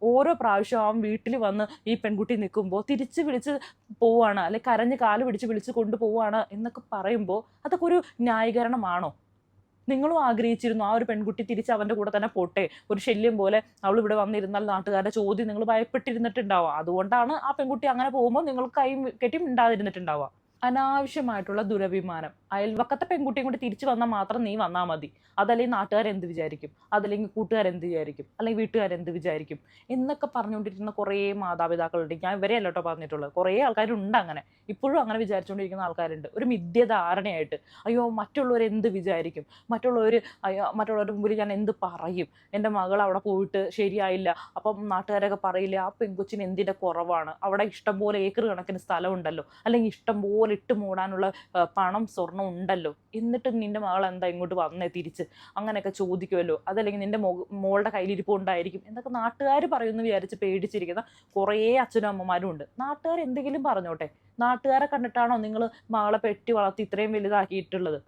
ഓരോ പ്രാവശ്യം അവൻ വീട്ടിൽ വന്ന് ഈ പെൺകുട്ടി നിൽക്കുമ്പോൾ തിരിച്ച് വിളിച്ച് പോവാണ് അല്ലെ കരഞ്ഞ് കാൽ പിടിച്ച് വിളിച്ച് കൊണ്ടുപോവാണ് എന്നൊക്കെ പറയുമ്പോൾ അതൊക്കെ ഒരു ന്യായീകരണമാണോ? നിങ്ങളും ആഗ്രഹിച്ചിരുന്നു ആ ഒരു പെൺകുട്ടി തിരിച്ച് അവന്റെ കൂടെ തന്നെ പോട്ടെ ഒരു ശല്യം പോലെ അവൾ ഇവിടെ വന്നിരുന്നാൽ നാട്ടുകാരുടെ ചോദ്യം നിങ്ങൾ ഭയപ്പെട്ടിരുന്നിട്ടുണ്ടാവുക അതുകൊണ്ടാണ് ആ പെൺകുട്ടി അങ്ങനെ പോകുമ്പോൾ നിങ്ങൾ കൈ കെട്ടി മിണ്ടാതിരുന്നിട്ടുണ്ടാവുക അനാവശ്യമായിട്ടുള്ള ദുരഭിമാനം. അയൽവക്കത്തെ പെൺകുട്ടിയും കൂടി തിരിച്ചു വന്നാൽ മാത്രം നീ വന്നാൽ മതി. അതല്ലെങ്കിൽ നാട്ടുകാർ എന്ത് വിചാരിക്കും? അതല്ലെങ്കിൽ കൂട്ടുകാർ എന്ത് വിചാരിക്കും? അല്ലെങ്കിൽ വീട്ടുകാർ എന്ത് വിചാരിക്കും? എന്നൊക്കെ പറഞ്ഞുകൊണ്ടിരിക്കുന്ന കുറേ മാതാപിതാക്കളുണ്ട്. ഞാൻ ഇവരെ അല്ലോട്ടോ പറഞ്ഞിട്ടുള്ളത്. കുറേ ആൾക്കാരുണ്ട് അങ്ങനെ. ഇപ്പോഴും അങ്ങനെ വിചാരിച്ചുകൊണ്ടിരിക്കുന്ന ആൾക്കാരുണ്ട്. ഒരു മിഥ്യധാരണയായിട്ട് അയ്യോ മറ്റുള്ളവർ എന്ത് വിചാരിക്കും? മറ്റുള്ളവർ അയ്യോ മറ്റുള്ളവരുടെ മുമ്പിൽ ഞാൻ എന്ത് പറയും? എന്റെ മകൾ അവിടെ പോയിട്ട് ശരിയായില്ല. അപ്പം നാട്ടുകാരൊക്കെ പറയില്ല ആ പെൺകൊച്ചിന് എന്തിന്റെ കുറവാണ്? അവിടെ ഇഷ്ടംപോലെ ഏക്കർ കണക്കിന് സ്ഥലമുണ്ടല്ലോ. അല്ലെങ്കിൽ ഇഷ്ടംപോലെ ഇട്ട് മൂടാനുള്ള പണം സ്വർണം ഉണ്ടല്ലോ. എന്നിട്ട് നിന്റെ മകൾ എന്താ ഇങ്ങോട്ട് വന്നേ തിരിച്ച്? അങ്ങനെയൊക്കെ ചോദിക്കുമല്ലോ അതല്ലെങ്കിൽ നിന്റെ മോളുടെ കയ്യിലിരിപ്പ് ഉണ്ടായിരിക്കും. എന്നൊക്കെ നാട്ടുകാർ പറയുമെന്ന് വിചാരിച്ച് പേടിച്ചിരിക്കുന്ന കുറേ അച്ഛനും അമ്മമാരും ഉണ്ട്. നാട്ടുകാർ എന്തെങ്കിലും പറഞ്ഞോട്ടെ? നാട്ടുകാരെ കണ്ടിട്ടാണോ നിങ്ങൾ മകളെ പെട്ടി വളർത്തി ഇത്രയും വലുതാക്കിയിട്ടുള്ളത്?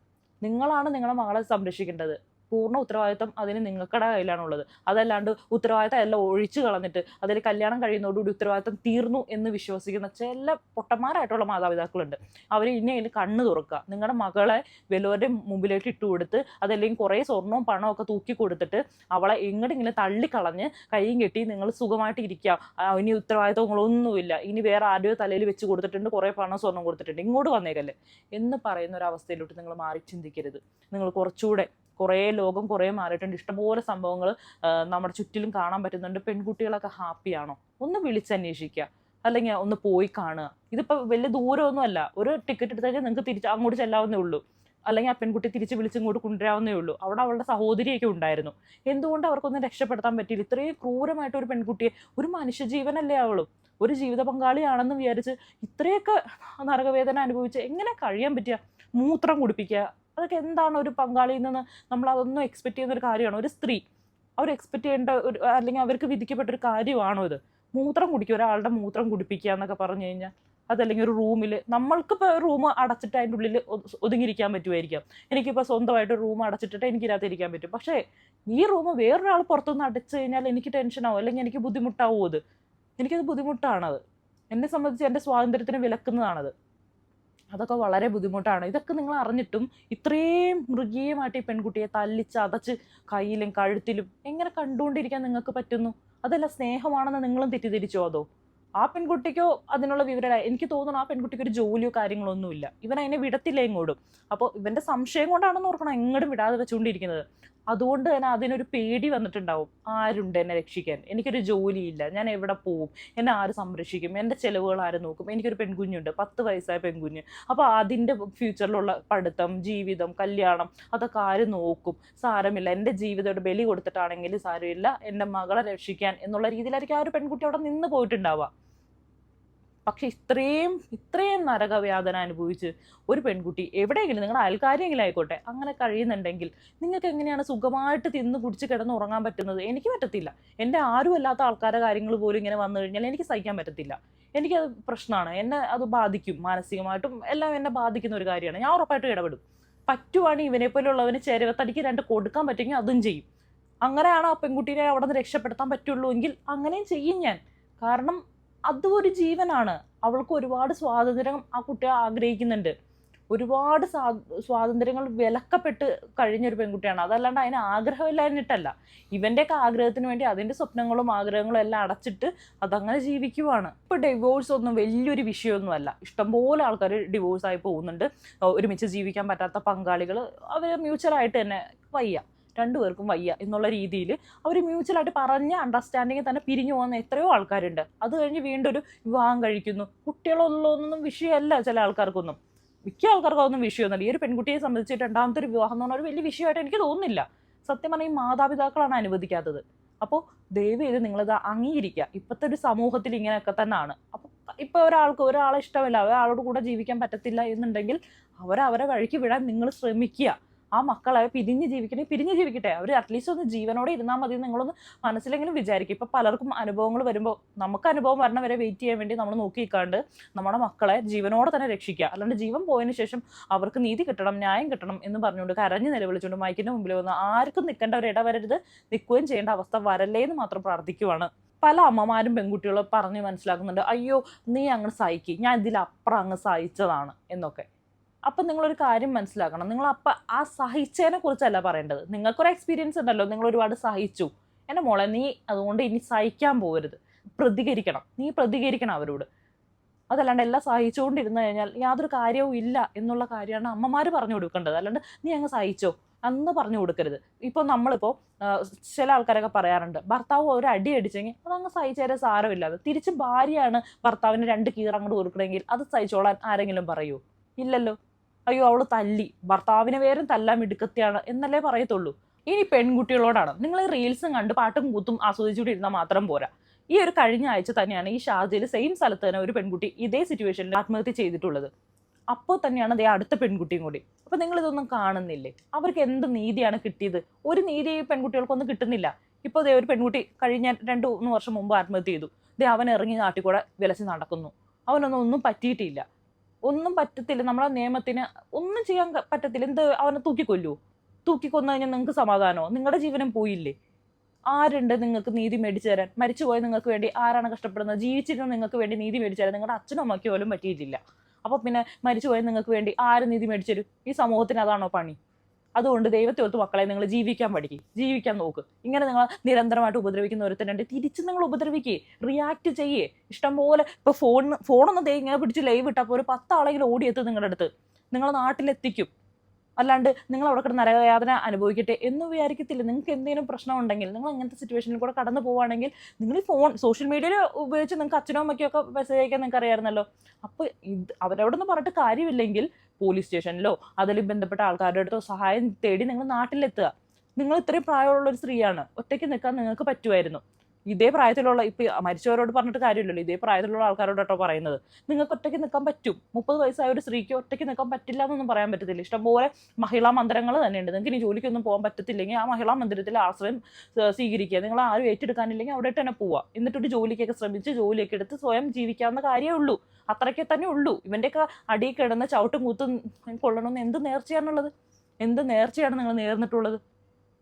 നിങ്ങളാണ് നിങ്ങളുടെ മകളെ സംരക്ഷിക്കേണ്ടത്. പൂർണ ഉത്തരവാദിത്തം അതിന് നിങ്ങളുടെ കയ്യിലാണുള്ളത്. അതല്ലാണ്ട് ഉത്തരവാദിത്തം എല്ലാം ഒഴിച്ചു കളഞ്ഞിട്ട് അതിൽ കല്യാണം കഴിയുന്നതോടുകൂടി ഉത്തരവാദിത്തം തീർന്നു എന്ന് വിശ്വസിക്കുന്ന ചില പൊട്ടന്മാരായിട്ടുള്ള മാതാപിതാക്കളുണ്ട്. അവർ ഇനി അതിൽ കണ്ണ് തുറക്കുക. നിങ്ങളുടെ മകളെ വല്ലവരുടെ മുമ്പിലേക്ക് ഇട്ട് കൊടുത്ത് അതല്ലെങ്കിൽ കുറേ സ്വർണവും പണവും ഒക്കെ തൂക്കി കൊടുത്തിട്ട് അവളെ എങ്ങോട്ടെങ്കിലും തള്ളിക്കളഞ്ഞ് കൈയും കെട്ടി നിങ്ങൾ സുഖമായിട്ട് ഇരിക്കുക. ഇനി ഉത്തരവാദിത്തങ്ങളൊന്നുമില്ല ഇനി വേറെ ആരുടെയോ തലയിൽ വെച്ച് കൊടുത്തിട്ടുണ്ട് കുറേ പണം സ്വർണം കൊടുത്തിട്ടുണ്ട്. ഇങ്ങോട്ട് വന്നേക്കല്ലേ. എന്ന് പറയുന്ന ഒരു അവസ്ഥയിലോട്ട് നിങ്ങൾ മാറി ചിന്തിക്കരുത്. നിങ്ങൾ കുറച്ചുകൂടെ കുറേ ലോകം കുറേ മാറിയിട്ടുണ്ട്. ഇഷ്ടംപോലെ സംഭവങ്ങൾ നമ്മുടെ ചുറ്റിലും കാണാൻ പറ്റുന്നുണ്ട്. പെൺകുട്ടികളൊക്കെ ഹാപ്പിയാണോ ഒന്ന് വിളിച്ചന്വേഷിക്കുക. അല്ലെങ്കിൽ ഒന്ന് പോയി കാണുക. ഇതിപ്പോൾ വലിയ ദൂരമൊന്നുമല്ല. ഒരു ടിക്കറ്റ് എടുത്തേക്കാൾ നിങ്ങൾക്ക് തിരിച്ച് അങ്ങോട്ട് ചെല്ലാവുന്നേ ഉള്ളൂ. അല്ലെങ്കിൽ ആ പെൺകുട്ടി തിരിച്ച് വിളിച്ച് ഇങ്ങോട്ട് കൊണ്ടുവരാവുന്നേ ഉള്ളൂ. അവിടെ അവളുടെ സഹോദരിയൊക്കെ ഉണ്ടായിരുന്നു. എന്തുകൊണ്ട് അവർക്കൊന്നും രക്ഷപ്പെടുത്താൻ പറ്റിയില്ല? ഇത്രയും ക്രൂരമായിട്ട് ഒരു പെൺകുട്ടിയെ ഒരു മനുഷ്യജീവനല്ലേ അവളും? ഒരു ജീവിത പങ്കാളിയാണെന്ന് വിചാരിച്ച് ഇത്രയൊക്കെ നരകവേദന അനുഭവിച്ച് എങ്ങനെ കഴിയാൻ പറ്റുക? മൂത്രം കുടിപ്പിക്കുക അതൊക്കെ എന്താണ് ഒരു പങ്കാളിയിൽ നിന്ന് നമ്മൾ അതൊന്നും എക്സ്പെക്ട് ചെയ്യുന്ന ഒരു കാര്യമാണ്? ഒരു സ്ത്രീ. അവർ എക്സ്പെക്ട് ചെയ്യേണ്ട ഒരു അല്ലെങ്കിൽ അവർക്ക് വിധിക്കപ്പെട്ട ഒരു കാര്യമാണോ ഇത്? മൂത്രം കുടിക്കുക ഒരാളുടെ മൂത്രം കുടിപ്പിക്കുക എന്നൊക്കെ പറഞ്ഞു കഴിഞ്ഞാൽ അതല്ലെങ്കിൽ ഒരു റൂമിൽ നമ്മൾക്ക് ഇപ്പോൾ റൂം അടച്ചിട്ട് അതിന്റെ ഉള്ളിൽ ഒതു- ഒതുങ്ങിയിരിക്കാൻ പറ്റുമായിരിക്കാം. എനിക്കിപ്പോൾ സ്വന്തമായിട്ട് റൂം അടച്ചിട്ടിട്ട് എനിക്കിതിനകത്ത് ഇരിക്കാൻ പറ്റും. പക്ഷേ ഈ റൂം വേറൊരാൾ പുറത്തുനിന്ന് അടച്ചു കഴിഞ്ഞാൽ എനിക്ക് ടെൻഷനാവും അല്ലെങ്കിൽ എനിക്ക് ബുദ്ധിമുട്ടാവും അത്. എനിക്കത് ബുദ്ധിമുട്ടാണത്. എന്നെ സംബന്ധിച്ച് എന്റെ സ്വാതന്ത്ര്യത്തിന് വിലക്കുന്നതാണത്. അതൊക്കെ വളരെ ബുദ്ധിമുട്ടാണ്. ഇതൊക്കെ നിങ്ങൾ അറിഞ്ഞിട്ടും ഇത്രയും മൃഗീയമായിട്ട് ഈ പെൺകുട്ടിയെ തല്ലിച്ച് അതച്ച് കയ്യിലും കഴുത്തിലും എങ്ങനെ കണ്ടുകൊണ്ടിരിക്കാൻ നിങ്ങൾക്ക് പറ്റുന്നു? അതല്ല സ്നേഹമാണെന്ന് നിങ്ങളും തെറ്റിദ്ധരിച്ചോ അതോ? ആ പെൺകുട്ടിക്കോ അതിനുള്ള വിവരം എനിക്ക് തോന്നുന്നു ആ പെൺകുട്ടിക്ക് ഒരു ജോലിയോ കാര്യങ്ങളോ ഒന്നുമില്ല. ഇവൻ അതിനെ വിടത്തില്ല ഇങ്ങോട്ടും അപ്പോൾ ഇവന്റെ സംശയം കൊണ്ടാണെന്ന് ഓർക്കണം. എങ്ങോട്ടും വിടാതെ വെച്ചുകൊണ്ടിരിക്കുന്നത്. അതുകൊണ്ട് തന്നെ അതിനൊരു പേടി വന്നിട്ടുണ്ടാവും. ആരുണ്ട് എന്നെ രക്ഷിക്കാൻ? എനിക്കൊരു ജോലിയില്ല. ഞാൻ എവിടെ പോവും? എന്നെ ആര് സംരക്ഷിക്കും? എന്റെ ചിലവുകൾ ആര് നോക്കും? എനിക്കൊരു പെൺകുഞ്ഞുണ്ട്. പത്ത് വയസ്സായ പെൺകുഞ്ഞ്. അപ്പോൾ അതിന്റെ ഫ്യൂച്ചറിലുള്ള പഠിത്തം ജീവിതം കല്യാണം അതൊക്കെ ആര് നോക്കും? സാരമില്ല. എന്റെ ജീവിതം ബലി കൊടുത്തിട്ടാണെങ്കിലും സാരമില്ല. എന്റെ മകളെ രക്ഷിക്കാൻ എന്നുള്ള രീതിയിലായിരിക്കും ആ ഒരു പെൺകുട്ടി അവിടെ നിന്ന് പോയിട്ടുണ്ടാവുക. പക്ഷെ ഇത്രയും ഇത്രയും നരകവേദന അനുഭവിച്ച് ഒരു പെൺകുട്ടി എവിടെയെങ്കിലും നിങ്ങളുടെ അയൽക്കാരെങ്കിലും ആയിക്കോട്ടെ അങ്ങനെ കഴിയുന്നുണ്ടെങ്കിൽ നിങ്ങൾക്ക് എങ്ങനെയാണ് സുഖമായിട്ട് തിന്ന് കുടിച്ച് കിടന്ന് ഉറങ്ങാൻ പറ്റുന്നത്? എനിക്ക് പറ്റത്തില്ല. എന്റെ ആരും അല്ലാത്ത ആൾക്കാരുടെ കാര്യങ്ങൾ പോലും ഇങ്ങനെ വന്നു കഴിഞ്ഞാൽ എനിക്ക് സഹിക്കാൻ പറ്റത്തില്ല. എനിക്കത് പ്രശ്നമാണ്. എന്നെ അത് ബാധിക്കും മാനസികമായിട്ടും. എല്ലാം എന്നെ ബാധിക്കുന്ന ഒരു കാര്യമാണ്. ഞാൻ ഉറപ്പായിട്ടും ഇടപെടും. പറ്റുവാണെങ്കിൽ ഇവനെ പോലുള്ളവന് ചേരവത്തടിക്ക് രണ്ട് കൊടുക്കാൻ പറ്റുമെങ്കിൽ അതും ചെയ്യും. അങ്ങനെയാണ് ആ പെൺകുട്ടീനെ അവിടെ നിന്ന് രക്ഷപ്പെടുത്താൻ പറ്റുള്ളൂ എങ്കിൽ അങ്ങനെയും ചെയ്യും ഞാൻ. കാരണം അതും ഒരു ജീവനാണ്. അവൾക്ക് ഒരുപാട് സ്വാതന്ത്ര്യം ആ കുട്ടി ആഗ്രഹിക്കുന്നുണ്ട്. ഒരുപാട് സ്വാ- സ്വാതന്ത്ര്യങ്ങൾ വിലക്കപ്പെട്ട് കഴിഞ്ഞൊരു പെൺകുട്ടിയാണ്. അതല്ലാണ്ട് അതിന് ആഗ്രഹമില്ലാഞ്ഞിട്ടല്ല. ഇവന്റെയൊക്കെ ആഗ്രഹത്തിന് വേണ്ടി അതിന്റെ സ്വപ്നങ്ങളും ആഗ്രഹങ്ങളും എല്ലാം അടച്ചിട്ട് അതങ്ങനെ ജീവിക്കുവാണ്. ഇപ്പോൾ ഡിവോഴ്സ് ഒന്നും വലിയൊരു വിഷയമൊന്നുമല്ല. ഇഷ്ടംപോലെ ആൾക്കാർ ഡിവോഴ്സായി പോകുന്നുണ്ട്. ഒരുമിച്ച് ജീവിക്കാൻ പറ്റാത്ത പങ്കാളികൾ അവർ മ്യൂച്വലായിട്ട് തന്നെ വയ്യ. രണ്ടുപേർക്കും വയ്യ എന്നുള്ള രീതിയിൽ അവർ മ്യൂച്വലായിട്ട് പറഞ്ഞ അണ്ടർസ്റ്റാൻഡിങ്ങിൽ തന്നെ പിരിഞ്ഞു പോകുന്ന എത്രയോ ആൾക്കാരുണ്ട്. അത് കഴിഞ്ഞ് വീണ്ടും ഒരു വിവാഹം കഴിക്കുന്നു. കുട്ടികളൊന്നും വിഷയമല്ല ചില ആൾക്കാർക്കൊന്നും. മിക്ക ആൾക്കാർക്കും അതൊന്നും വിഷയമൊന്നുമില്ല. ഈ ഒരു പെൺകുട്ടിയെ സംബന്ധിച്ചിട്ട് രണ്ടാമത്തെ ഒരു വിവാഹം എന്ന് പറഞ്ഞാൽ ഒരു വലിയ വിഷയമായിട്ട് എനിക്ക് തോന്നുന്നില്ല. സത്യം പറഞ്ഞാൽ ഈ മാതാപിതാക്കളാണ് അനുവദിക്കാത്തത്. അപ്പോൾ ദയവ് ചെയ്ത് നിങ്ങളിത് അംഗീകരിക്കുക. ഇപ്പോഴത്തെ ഒരു സമൂഹത്തിൽ ഇങ്ങനെയൊക്കെ തന്നെയാണ്. അപ്പോൾ ഇപ്പോൾ ഒരാൾക്ക് ഒരാളെ ഇഷ്ടമില്ല. ഒരാളോട് കൂടെ ജീവിക്കാൻ പറ്റത്തില്ല എന്നുണ്ടെങ്കിൽ അവരവരെ അവരെ വഴിക്ക് വിടാൻ നിങ്ങൾ ശ്രമിക്കുക. ആ മക്കളെ പിരിഞ്ഞ് ജീവിക്കണേ പിരിഞ്ഞ് ജീവിക്കട്ടെ. അവർ അറ്റ്ലീസ്റ്റ് ഒന്ന് ജീവനോടെ ഇരുന്നാൽ മതി നിങ്ങളൊന്ന് മനസ്സിലെങ്കിലും വിചാരിക്കും. ഇപ്പം പലർക്കും അനുഭവങ്ങൾ വരുമ്പോൾ നമുക്ക് അനുഭവം വരണ വരെ വെയിറ്റ് ചെയ്യാൻ വേണ്ടി നമ്മൾ നോക്കി നിൽക്കാണ്ട് നമ്മുടെ മക്കളെ ജീവനോടെ തന്നെ രക്ഷിക്കുക. അല്ലാണ്ട് ജീവൻ പോയതിന് ശേഷം അവർക്ക് നീതി കിട്ടണം ന്യായം കിട്ടണം എന്ന് പറഞ്ഞുകൊണ്ട് കരഞ്ഞ് നിലവിളിച്ചുകൊണ്ട് മൈക്കിന്റെ മുമ്പിൽ വന്ന് ആർക്കും നിൽക്കേണ്ട ഒരു ഇടവരരുത്. നിൽക്കുകയും ചെയ്യേണ്ട അവസ്ഥ വരല്ലേ എന്ന് മാത്രം പ്രാർത്ഥിക്കുവാണ്. പല അമ്മമാരും പെൺകുട്ടികളും പറഞ്ഞ് മനസ്സിലാക്കുന്നുണ്ട് അയ്യോ നീ അങ്ങ് സഹിക്കും. ഞാൻ ഇതിലപ്പുറം അങ്ങ് സഹിച്ചതാണ് എന്നൊക്കെ. അപ്പം നിങ്ങളൊരു കാര്യം മനസ്സിലാക്കണം. നിങ്ങൾ അപ്പം ആ സഹിച്ചതിനെ കുറിച്ചല്ല പറയേണ്ടത്. നിങ്ങൾക്കൊരു എക്സ്പീരിയൻസ് ഉണ്ടല്ലോ. നിങ്ങൾ ഒരുപാട് സഹിച്ചു. എന്റെ മോളെ നീ അതുകൊണ്ട് ഇനി സഹിക്കാൻ പോകരുത്. പ്രതികരിക്കണം. നീ പ്രതികരിക്കണം അവരോട്. അതല്ലാണ്ട് എല്ലാം സഹിച്ചുകൊണ്ടിരുന്നു കഴിഞ്ഞാൽ യാതൊരു കാര്യവും ഇല്ല എന്നുള്ള കാര്യമാണ് അമ്മമാർ പറഞ്ഞു കൊടുക്കേണ്ടത്. അല്ലാണ്ട് നീ അങ്ങ് സഹിച്ചോ? അന്ന് പറഞ്ഞു കൊടുക്കരുത്. ഇപ്പോൾ നമ്മളിപ്പോൾ ചില ആൾക്കാരൊക്കെ പറയാറുണ്ട്. ഭർത്താവ് ഒരു അടി അടിച്ചെങ്കിൽ അതങ്ങ് സഹിച്ചേരെ സാരമില്ലാതെ. തിരിച്ച് ഭാര്യയാണ് ഭർത്താവിന് രണ്ട് കീറങ്ങോട് കൊടുക്കണമെങ്കിൽ അത് സഹിച്ചോളാൻ ആരെങ്കിലും പറയൂ? ഇല്ലല്ലോ. അയ്യോ അവൾ തല്ലി. ഭർത്താവിനെ വേറും തല്ലാൻ മിടുക്കത്തിയാണ് എന്നല്ലേ പറയത്തുള്ളൂ. ഇനി പെൺകുട്ടികളോടാണ്. നിങ്ങൾ ഈ റീൽസും കണ്ട് പാട്ടും കൂത്തും ആസ്വദിച്ചുകൊണ്ടിരുന്നാൽ മാത്രം പോരാ. ഈ ഒരു കഴിഞ്ഞ ആഴ്ച തന്നെയാണ് ഈ ഷാർജയിൽ സെയിം സ്ഥലത്ത് തന്നെ ഒരു പെൺകുട്ടി ഇതേ സിറ്റുവേഷനിൽ ആത്മഹത്യ ചെയ്തിട്ടുള്ളത്. അപ്പോൾ തന്നെയാണ് അതേ അടുത്ത പെൺകുട്ടിയും കൂടി. അപ്പോൾ നിങ്ങൾ ഇതൊന്നും കാണുന്നില്ലേ? അവർക്ക് എന്ത് നീതിയാണ് കിട്ടിയത്? ഒരു നീതി ഈ പെൺകുട്ടികൾക്കൊന്നും കിട്ടുന്നില്ല. ഇപ്പോൾ ദേ ഒരു പെൺകുട്ടി കഴിഞ്ഞ രണ്ട് മൂന്ന് വർഷം മുമ്പ് ആത്മഹത്യ ചെയ്തു. ദേ അവൻ ഇറങ്ങി നാട്ടിൽ കൂടെ വിലസി നടക്കുന്നു. അവനൊന്നും ഒന്നും പറ്റിയിട്ടില്ല. ഒന്നും പറ്റത്തില്ല. നമ്മളെ നിയമത്തിന് ഒന്നും ചെയ്യാൻ പറ്റത്തില്ല. എന്ത് അവനെ തൂക്കിക്കൊല്ലൂ തൂക്കിക്കൊന്നു കഴിഞ്ഞാൽ നിങ്ങൾക്ക് സമാധാനമോ? നിങ്ങളുടെ ജീവനം പോയില്ലേ? ആരുണ്ട് നിങ്ങൾക്ക് നീതി മേടിച്ചു തരാൻ? മരിച്ചുപോയ നിങ്ങൾക്ക് വേണ്ടി ആരാണ് കഷ്ടപ്പെടുന്നത്? ജീവിച്ചിരുന്ന നിങ്ങൾക്ക് വേണ്ടി നീതി മേടിച്ചു തരാൻ? നിങ്ങളുടെ അച്ഛനും അമ്മയ്ക്ക് പോലും പറ്റിയിട്ടില്ല. അപ്പോൾ പിന്നെ മരിച്ചുപോയ നിങ്ങൾക്ക് വേണ്ടി ആര് നീതി മേടിച്ചു തരും? ഈ സമൂഹത്തിന് അതാണോ പണി? അതുകൊണ്ട് ദൈവത്തെ ഓർത്ത് മക്കളെ നിങ്ങൾ ജീവിക്കാൻ പഠിക്കും ജീവിക്കാൻ നോക്ക്. ഇങ്ങനെ നിങ്ങൾ നിരന്തരമായിട്ട് ഉപദ്രവിക്കുന്ന ഒരുത്തനുണ്ട് തിരിച്ച് നിങ്ങൾ ഉപദ്രവിക്കുക റിയാക്ട് ചെയ്യേ. ഇഷ്ടംപോലെ ഇപ്പോൾ ഫോൺ ഫോണൊന്നും ദൈവം ഇങ്ങനെ പിടിച്ച് ലൈവ് ഇട്ടപ്പോൾ ഒരു പത്താളെങ്കിലും ഓടിയെത്തും നിങ്ങളുടെ അടുത്ത്. നിങ്ങളെ നാട്ടിലെത്തിക്കും. അല്ലാണ്ട് നിങ്ങൾ അവിടെ കിടന്ന് നരകയാതന അനുഭവിക്കട്ടെ എന്ന് വിചാരിക്കത്തില്ല. നിങ്ങൾക്ക് എന്തെങ്കിലും പ്രശ്നം ഉണ്ടെങ്കിൽ നിങ്ങൾ അങ്ങനത്തെ സിറ്റുവേഷനിൽ കൂടെ കടന്നു പോവുകയാണെങ്കിൽ നിങ്ങൾ ഫോൺ സോഷ്യൽ മീഡിയയിൽ ഉപയോഗിച്ച് നിങ്ങൾക്ക് അച്ഛനും അമ്മയ്ക്കും ഒക്കെ മെസ്സേജ് അയക്കാൻ നിങ്ങൾക്ക് അറിയാമായിരുന്നല്ലോ. അപ്പോൾ ഇത് അവരവിടെ നിന്ന് പറഞ്ഞിട്ട് കാര്യമില്ലെങ്കിൽ പോലീസ് സ്റ്റേഷനിലോ അതിൽ ബന്ധപ്പെട്ട ആൾക്കാരുടെ അടുത്തോ സഹായം തേടി നിങ്ങൾ നാട്ടിലെത്തുക. നിങ്ങൾ ഇത്രയും പ്രായമുള്ള ഒരു സ്ത്രീയാണ്. ഒറ്റയ്ക്ക് നിൽക്കാൻ നിങ്ങൾക്ക് പറ്റുമായിരുന്നു. ഇതേ പ്രായത്തിലുള്ള ഇപ്പം മരിച്ചവരോട് പറഞ്ഞിട്ട് കാര്യമില്ലല്ലോ. ഇതേ പ്രായത്തിലുള്ള ആൾക്കാരോട് കേട്ടോ പറയുന്നത്. നിങ്ങൾക്ക് ഒറ്റയ്ക്ക് നിൽക്കാൻ പറ്റും. മുപ്പത് വയസ്സായ ഒരു സ്ത്രീക്ക് ഒറ്റയ്ക്ക് നിൽക്കാൻ പറ്റില്ല എന്നൊന്നും പറയാൻ പറ്റത്തില്ല. ഇഷ്ടംപോലെ മഹിളാ മന്ദിരങ്ങൾ തന്നെയുണ്ട്. നിങ്ങൾക്ക് ഇനി ജോലിക്കൊന്നും പോകാൻ പറ്റത്തില്ലെങ്കിൽ ആ മഹിളാ മന്ദിരത്തിൽ ആശ്രയം സ്വീകരിക്കുക. നിങ്ങൾ ആരും ഏറ്റെടുക്കാനില്ലെങ്കിൽ അവിടെ തന്നെ പോവുക. എന്നിട്ടൊരു ജോലിക്കൊക്കെ ശ്രമിച്ച് ജോലിയൊക്കെ എടുത്ത് സ്വയം ജീവിക്കാവുന്ന കാര്യമേ ഉള്ളൂ. അത്രയ്ക്ക് തന്നെ ഉള്ളൂ. ഇവന്റെയൊക്കെ അടിയിൽ കിടന്ന് ചവിട്ടും കൂത്തും കൊള്ളണമെന്ന് എന്ത് നേർച്ചയാണുള്ളത്? എന്ത് നേർച്ചയാണ് നിങ്ങൾ നേർന്നിട്ടുള്ളത്?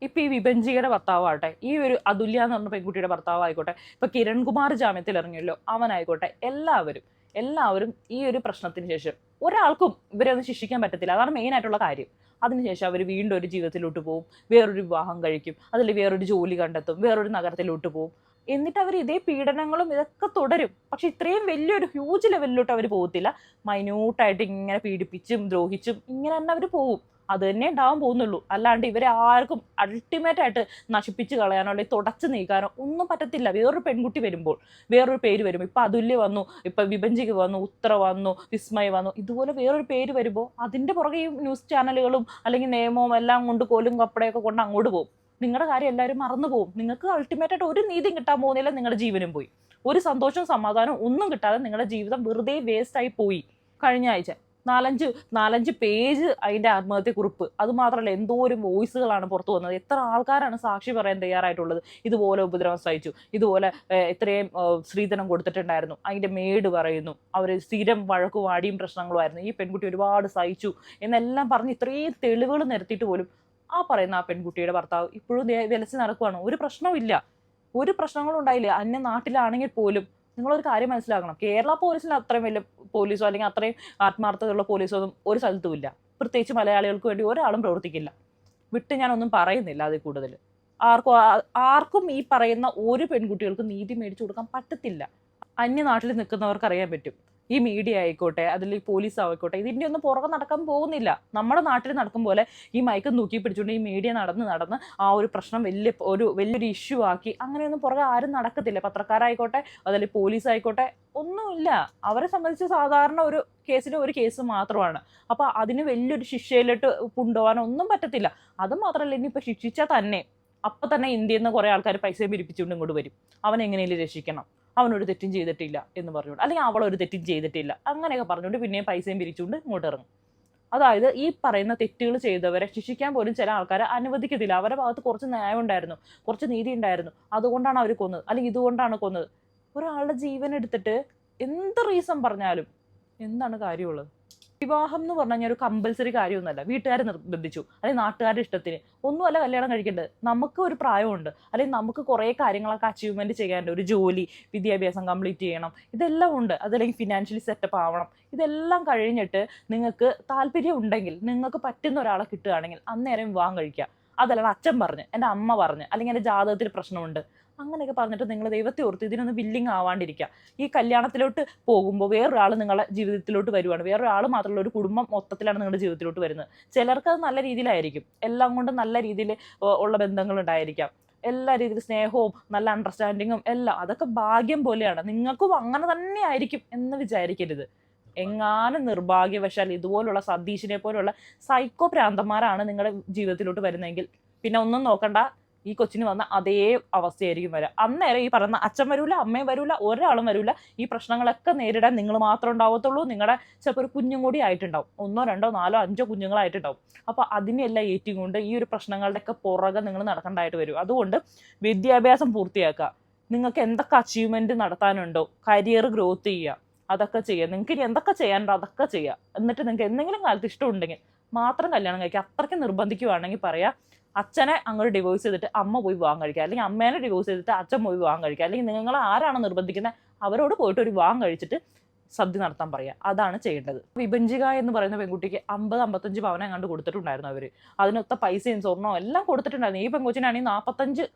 ഇപ്പൊ ഈ വിഭജിയുടെ ഭർത്താവാകട്ടെ ഈ ഒരു അതുല്യ എന്ന് പറഞ്ഞ പെൺകുട്ടിയുടെ ഭർത്താവ് ആയിക്കോട്ടെ ഇപ്പൊ കിരൺകുമാർ ജാമ്യത്തിൽ ഇറങ്ങിയല്ലോ അവനായിക്കോട്ടെ എല്ലാവരും എല്ലാവരും ഈ ഒരു പ്രശ്നത്തിന് ശേഷം ഒരാൾക്കും ഇവരെ ഒന്നും ശിക്ഷിക്കാൻ പറ്റത്തില്ല. അതാണ് മെയിൻ ആയിട്ടുള്ള കാര്യം. അതിനുശേഷം അവർ വീണ്ടും ഒരു ജീവിതത്തിലോട്ട് പോകും വേറൊരു വിവാഹം കഴിക്കും. അതിൽ വേറൊരു ജോലി കണ്ടെത്തും. വേറൊരു നഗരത്തിലോട്ട് പോകും എന്നിട്ട് അവർ ഇതേ പീഡനങ്ങളും ഇതൊക്കെ തുടരും. പക്ഷെ ഇത്രയും വലിയൊരു ഹ്യൂജ് ലെവലിലോട്ട് അവർ പോകത്തില്ല. മൈന്യൂട്ടായിട്ട് ഇങ്ങനെ പീഡിപ്പിച്ചും ദ്രോഹിച്ചും ഇങ്ങനെ തന്നെ അവർ പോകും അത് തന്നെ ഉണ്ടാവാൻ പോകുന്നുള്ളൂ. അല്ലാണ്ട് ഇവരെ ആർക്കും അൾട്ടിമേറ്റ് ആയിട്ട് നശിപ്പിച്ച് കളയാനോ അല്ലെങ്കിൽ തുടച്ചു നീക്കാനോ ഒന്നും പറ്റത്തില്ല. വേറൊരു പെൺകുട്ടി വരുമ്പോൾ വേറൊരു പേര് വരും ഇപ്പൊ അതുല്യ വന്നു ഇപ്പൊ വിഭജിക്ക് വന്നു ഉത്ര വന്നു വിസ്മയ വന്നു ഇതുപോലെ വേറൊരു പേര് വരുമ്പോൾ അതിന്റെ പുറകെ ഈ ന്യൂസ് ചാനലുകളും അല്ലെങ്കിൽ നിയമവും എല്ലാം കൊണ്ട് കോലും കപ്പടയൊക്കെ കൊണ്ട് അങ്ങോട്ട് പോകും. നിങ്ങളുടെ കാര്യം എല്ലാവരും മറന്നു പോകും. നിങ്ങൾക്ക് അൾട്ടിമേറ്റ് ആയിട്ട് ഒരു നീതി കിട്ടാൻ പോകുന്നില്ല നിങ്ങളുടെ ജീവനും പോയി. ഒരു സന്തോഷവും സമാധാനവും ഒന്നും കിട്ടാതെ നിങ്ങളുടെ ജീവിതം വെറുതെ വേസ്റ്റ് ആയി പോയി കഴിഞ്ഞ ആഴ്ച. നാലഞ്ച് നാലഞ്ച് പേജ് അതിന്റെ ആത്മഹത്യ കുറിപ്പ്. അത് മാത്രമല്ല എന്തോരം വോയിസുകളാണ് പുറത്തു വന്നത്. എത്ര ആൾക്കാരാണ് സാക്ഷി പറയാൻ തയ്യാറായിട്ടുള്ളത്? ഇതുപോലെ ഉപദ്രവം സഹിച്ചു. ഇതുപോലെ ഇത്രയും സ്ത്രീധനം കൊടുത്തിട്ടുണ്ടായിരുന്നു. അതിന്റെ മേട് പറയുന്നു. അവർ സ്ഥിരം വഴക്കും അടിയും പ്രശ്നങ്ങളുമായിരുന്നു. ഈ പെൺകുട്ടി ഒരുപാട് സഹിച്ചു. എന്നെല്ലാം പറഞ്ഞ് ഇത്രയും തെളിവുകൾ നിരത്തിയിട്ട് പോലും ആ പറയുന്ന ആ പെൺകുട്ടിയുടെ ഭർത്താവ് ഇപ്പോഴും വിലസി നടക്കുവാണ്. ഒരു പ്രശ്നവും ഇല്ല. ഒരു പ്രശ്നങ്ങളും ഉണ്ടായില്ല. അന്യ നാട്ടിലാണെങ്കിൽ പോലും നിങ്ങളൊരു കാര്യം മനസ്സിലാക്കണം. കേരള പോലീസിന് അത്രയും വലിയ പോലീസോ അല്ലെങ്കിൽ അത്രയും ആത്മാർത്ഥതയുള്ള പോലീസോ ഒന്നും ഒരു സ്ഥലത്തും ഇല്ല. പ്രത്യേകിച്ച് മലയാളികൾക്ക് വേണ്ടി ഒരാളും പ്രവർത്തിക്കില്ല. വിട്ട് ഞാനൊന്നും പറയുന്നില്ല അതിൽ കൂടുതൽ. ആർക്കും ആർക്കും ഈ പറയുന്ന ഒരു പെൺകുട്ടികൾക്ക് നീതി മേടിച്ചു കൊടുക്കാൻ പറ്റത്തില്ല. അന്യനാട്ടിൽ നിൽക്കുന്നവർക്ക് അറിയാൻ പറ്റും. ഈ മീഡിയ ആയിക്കോട്ടെ അതിൽ പോലീസ് ആയിക്കോട്ടെ ഇതിന്റെ ഒന്നും പുറകെ നടക്കാൻ പോകുന്നില്ല. നമ്മുടെ നാട്ടിൽ നടക്കും പോലെ ഈ മയക്ക് നോക്കി പിടിച്ചുകൊണ്ട് ഈ മീഡിയ നടന്ന് നടന്ന് ആ ഒരു പ്രശ്നം വലിയ ഒരു വലിയൊരു ഇഷ്യൂ ആക്കി. അങ്ങനെയൊന്നും പുറകെ ആരും നടക്കത്തില്ല. പത്രക്കാരായിക്കോട്ടെ അതിൽ പോലീസ് ആയിക്കോട്ടെ ഒന്നുമില്ല. അവരെ സംബന്ധിച്ച് സാധാരണ ഒരു കേസിന് ഒരു കേസ് മാത്രമാണ്. അപ്പോൾ അതിന് വലിയൊരു ശിക്ഷയിലിട്ട് കൊണ്ടുപോകാനോ ഒന്നും പറ്റത്തില്ല. അത് മാത്രമല്ല ഇനിയിപ്പോൾ ശിക്ഷിച്ചാൽ തന്നെ അപ്പം തന്നെ ഇന്ത്യയിൽ നിന്ന് കുറേ ആൾക്കാർ പൈസ പിരിപ്പിച്ചുകൊണ്ട് ഇങ്ങോട്ട് വരും. അവൻ എങ്ങനെയും രക്ഷിക്കണം. അവനൊരു തെറ്റും ചെയ്തിട്ടില്ല എന്ന് പറഞ്ഞുകൊണ്ട് അല്ലെങ്കിൽ അവളൊരു തെറ്റും ചെയ്തിട്ടില്ല. അങ്ങനെയൊക്കെ പറഞ്ഞുകൊണ്ട് പിന്നെയും പൈസയും പിരിച്ചുകൊണ്ട് ഇങ്ങോട്ട് ഇറങ്ങും അതായത് ഈ പറയുന്ന തെറ്റുകൾ ചെയ്തവരെ ശിക്ഷിക്കാൻ പോലും ചില ആൾക്കാരെ അനുവദിക്കത്തില്ല. അവരുടെ ഭാഗത്ത് കുറച്ച് ന്യായം ഉണ്ടായിരുന്നു കുറച്ച് നീതി ഉണ്ടായിരുന്നു. അതുകൊണ്ടാണ് അവർ കൊന്നത് അല്ലെങ്കിൽ ഇതുകൊണ്ടാണ് കൊന്നത്. ഒരാളുടെ ജീവൻ എടുത്തിട്ട് എന്ത് റീസൺ പറഞ്ഞാലും എന്താണ് കാര്യമുള്ളത്? വിവാഹം എന്ന് പറഞ്ഞു കഴിഞ്ഞാൽ ഒരു കമ്പൽസറി കാര്യമൊന്നുമല്ല. വീട്ടുകാർ നിർബന്ധിച്ചു. അല്ലെങ്കിൽ നാട്ടുകാരുടെ ഇഷ്ടത്തിന്. ഒന്നുമല്ല കല്യാണം കഴിക്കേണ്ടത്. നമുക്ക് ഒരു പ്രായമുണ്ട്. അല്ലെങ്കിൽ നമുക്ക് കുറേ കാര്യങ്ങളൊക്കെ അച്ചീവ്മെന്റ് ചെയ്യാനുണ്ട്. ഒരു ജോലി വിദ്യാഭ്യാസം കംപ്ലീറ്റ് ചെയ്യണം. ഇതെല്ലാം ഉണ്ട്. അതല്ലെങ്കിൽ ഫിനാൻഷ്യലി സെറ്റപ്പ് ആവണം. ഇതെല്ലാം കഴിഞ്ഞിട്ട് നിങ്ങൾക്ക് താല്പര്യം ഉണ്ടെങ്കിൽ നിങ്ങൾക്ക് പറ്റുന്ന ഒരാളെ കിട്ടുകയാണെങ്കിൽ അന്നേരം വിവാഹം കഴിക്കുക. അതല്ലാതെ അച്ഛൻ പറഞ്ഞ് എന്റെ അമ്മ പറഞ്ഞ് അല്ലെങ്കിൽ എന്റെ ജാതകത്തിൽ പ്രശ്നമുണ്ട്. അങ്ങനെയൊക്കെ പറഞ്ഞിട്ട് നിങ്ങൾ ദൈവത്തെ ഓർത്ത് ഇതിനൊന്ന് വില്ലിങ് ആവാണ്ടിരിക്കുക ഈ കല്യാണത്തിലോട്ട് പോകുമ്പോൾ വേറൊരാൾ നിങ്ങളുടെ ജീവിതത്തിലോട്ട് വരുവാണ്. വേറൊരാൾ മാത്രമല്ല ഒരു കുടുംബം മൊത്തത്തിലാണ് നിങ്ങളുടെ ജീവിതത്തിലോട്ട് വരുന്നത്. ചിലർക്ക് അത് നല്ല രീതിയിലായിരിക്കും. എല്ലാം കൊണ്ടും നല്ല രീതിയിൽ ഉള്ള ബന്ധങ്ങൾ ഉണ്ടായിരിക്കാം. എല്ലാ രീതിയിലും സ്നേഹവും നല്ല അണ്ടർസ്റ്റാൻഡിങ്ങും എല്ലാം അതൊക്കെ ഭാഗ്യം പോലെയാണ്. നിങ്ങൾക്കും അങ്ങനെ തന്നെ ആയിരിക്കും എന്ന് വിചാരിക്കരുത്. എങ്ങാനും നിർഭാഗ്യവശാൽ ഇതുപോലുള്ള സതീഷിനെ പോലുള്ള സൈക്കോ പ്രാന്തന്മാരാണ് നിങ്ങളുടെ ജീവിതത്തിലോട്ട് വരുന്നതെങ്കിൽ. പിന്നെ ഒന്നും നോക്കണ്ട ഈ കൊച്ചിന് വന്ന അതേ അവസ്ഥയായിരിക്കും വരിക അന്നേരം ഈ പറയുന്ന അച്ഛൻ വരൂല അമ്മയും വരൂല ഒരാളും വരൂല ഈ പ്രശ്നങ്ങളൊക്കെ നേരിടാൻ നിങ്ങൾ മാത്രം ഉണ്ടാവത്തുള്ളൂ. നിങ്ങളുടെ ചിലപ്പോൾ ഒരു കുഞ്ഞും കൂടി ആയിട്ടുണ്ടാവും. ഒന്നോ രണ്ടോ നാലോ അഞ്ചോ കുഞ്ഞുങ്ങളായിട്ടുണ്ടാവും. അപ്പോൾ അതിനെല്ലാം ഏറ്റുകൊണ്ട് ഈ ഒരു പ്രശ്നങ്ങളുടെയൊക്കെ പുറകെ നിങ്ങൾ നടക്കേണ്ടതായിട്ട് വരും. അതുകൊണ്ട് വിദ്യാഭ്യാസം പൂർത്തിയാക്കുക. നിങ്ങൾക്ക് എന്തൊക്കെ അച്ചീവ്മെന്റ് നടത്താനുണ്ടോ കരിയർ ഗ്രോത്ത് ചെയ്യുക അതൊക്കെ ചെയ്യുക. നിങ്ങൾക്ക് ഇനി എന്തൊക്കെ ചെയ്യാനുണ്ടോ അതൊക്കെ ചെയ്യുക. എന്നിട്ട് നിങ്ങൾക്ക് എന്തെങ്കിലും കാലത്ത് ഇഷ്ടമുണ്ടെങ്കിൽ മാത്രം കല്യാണം കഴിക്കുക. അത്രയ്ക്ക് നിർബന്ധിക്കുവാണെങ്കിൽ പറയാം അച്ഛനെ അങ്ങോട്ട് ഡിവോഴ്സ് ചെയ്തിട്ട് അമ്മ പോയി വിവാഹം കഴിക്കുക. അല്ലെങ്കിൽ അമ്മേനെ ഡിവോഴ്സ് ചെയ്തിട്ട് അച്ഛൻ പോയി വിവാഹം കഴിക്കുക. അല്ലെങ്കിൽ നിങ്ങൾ ആരാണ് നിർബന്ധിക്കുന്നത്? അവരോട് പോയിട്ട് ഒരു വിവാഹം കഴിച്ചിട്ട് സദ്യ നടത്താൻ പറയുക അതാണ് ചെയ്യേണ്ടത്. വിഭജിക എന്ന് പറയുന്ന പെൺകുട്ടിക്ക് അമ്പത് അമ്പത്തഞ്ച് പവനം കണ്ട് കൊടുത്തിട്ടുണ്ടായിരുന്നു അവർ അതിനൊത്ത പൈസയും സ്വർണവും എല്ലാം കൊടുത്തിട്ടുണ്ടായിരുന്നു. ഈ പെൺകൊച്ചിനാണെങ്കിൽ നാൽപ്പത്തഞ്ച്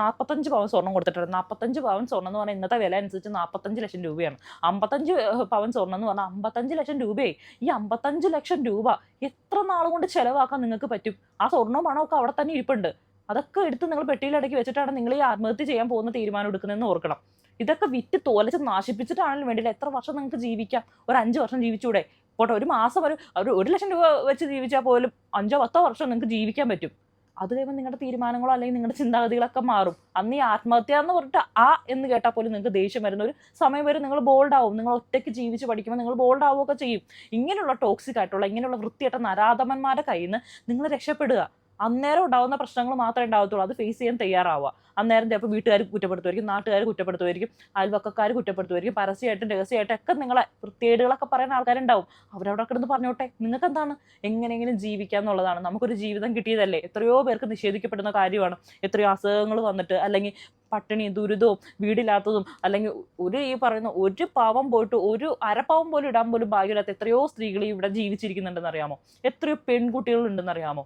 നാൽപ്പത്തഞ്ച് പവൻ സ്വർണം കൊടുത്തിട്ടുണ്ട്. നാൽപ്പത്തഞ്ച് പവൻ സ്വർണം എന്ന് പറഞ്ഞാൽ ഇന്നത്തെ വില അനുസരിച്ച് നാൽപ്പത്തഞ്ച് ലക്ഷം രൂപയാണ്. അമ്പത്തഞ്ച് പവൻ സ്വർണം എന്ന് പറഞ്ഞാൽ അമ്പത്തഞ്ച് ലക്ഷം രൂപയായി ഈ അമ്പത്തഞ്ച് ലക്ഷം രൂപ എത്ര നാളുകൊണ്ട് കൊണ്ട് ചെലവാക്കാൻ നിങ്ങൾക്ക് പറ്റും? ആ സ്വർണവും പണമൊക്കെ അവിടെ തന്നെ ഇരിപ്പുണ്ട്. അതൊക്കെ എടുത്ത് നിങ്ങൾ പെട്ടിയിലടക്കി വെച്ചിട്ടാണ് നിങ്ങൾ ഈ ആത്മഹത്യ ചെയ്യാൻ പോകുന്ന തീരുമാനം എടുക്കുന്നതെന്ന് ഓർക്കണം. ഇതൊക്കെ വിറ്റ് തോലച്ച് നാശിപ്പിച്ചിട്ടാണെങ്കിലും വേണ്ടിയില്ല? എത്ര വർഷം നിങ്ങൾക്ക് ജീവിക്കാം? ഒരു അഞ്ച് വർഷം ജീവിച്ചൂടെ? പോട്ടെ ഒരു മാസം ഒരു ഒരു ഒരു ലക്ഷം രൂപ വെച്ച് ജീവിച്ചാൽ പോലും അഞ്ചോ പത്തോ വർഷം നിങ്ങൾക്ക് ജീവിക്കാൻ പറ്റും. അത് കഴിയുമ്പോൾ നിങ്ങളുടെ തീരുമാനങ്ങളോ അല്ലെങ്കിൽ നിങ്ങളുടെ ചിന്താഗതികളൊക്കെ മാറും. അന്ന് ഈ ആത്മഹത്യ എന്ന് പറഞ്ഞിട്ട് ആ എന്ന് കേട്ടാൽ പോലും നിങ്ങൾക്ക് ദേഷ്യം വരുന്ന ഒരു സമയം വരെ നിങ്ങൾ ബോൾഡ് ആവും. നിങ്ങൾ ഒറ്റയ്ക്ക് ജീവിച്ച് പഠിക്കുമ്പോൾ നിങ്ങൾ ബോൾഡ് ആവുകയൊക്കെ ചെയ്യും. ഇങ്ങനെയുള്ള ടോക്സിക് ആയിട്ടുള്ള ഇങ്ങനെയുള്ള വൃത്തിയായിട്ട നരാധമന്മാരുടെ കയ്യിൽ നിന്ന് നിങ്ങൾ രക്ഷപ്പെടുക. അന്നേരം ഉണ്ടാവുന്ന പ്രശ്നങ്ങൾ മാത്രമേ ഉണ്ടാവത്തുള്ളൂ. അത് ഫേസ് ചെയ്യാൻ തയ്യാറാവുക. അന്നേരം ചിലപ്പോൾ വീട്ടുകാർ കുറ്റപ്പെടുത്തുമായിരിക്കും നാട്ടുകാർ കുറ്റപ്പെടുത്തുമായിരിക്കും അയൽവക്കക്കാർ കുറ്റപ്പെടുത്തുമായിരിക്കും പരസ്യമായിട്ടും രഹസ്യമായിട്ടും ഒക്കെ നിങ്ങളെ വൃത്തികേടുകളൊക്കെ പറയുന്ന ആൾക്കാരുണ്ടാവും. അവരവിടെ കിടന്ന് പറഞ്ഞോട്ടെ നിങ്ങൾക്ക് എന്താണ് എങ്ങനെയെങ്കിലും ജീവിക്കുക എന്നുള്ളതാണ്. നമുക്കൊരു ജീവിതം കിട്ടിയതല്ലേ? എത്രയോ പേർക്ക് നിഷേധിക്കപ്പെടുന്ന കാര്യമാണ്. എത്രയോ അസുഖങ്ങൾ വന്നിട്ട് അല്ലെങ്കിൽ പട്ടിണി ദുരിതവും വീടില്ലാത്തതും അല്ലെങ്കിൽ ഒരു ഈ പറയുന്ന ഒരു പാവം പോയിട്ട് ഒരു അരപ്പാവം പോലും ഇടാൻ പോലും ഭാഗ്യമില്ലാത്ത എത്രയോ സ്ത്രീകൾ ഇവിടെ ജീവിച്ചിരിക്കുന്നുണ്ടെന്ന് അറിയാമോ എത്രയോ പെൺകുട്ടികളുണ്ടെന്ന് അറിയാമോ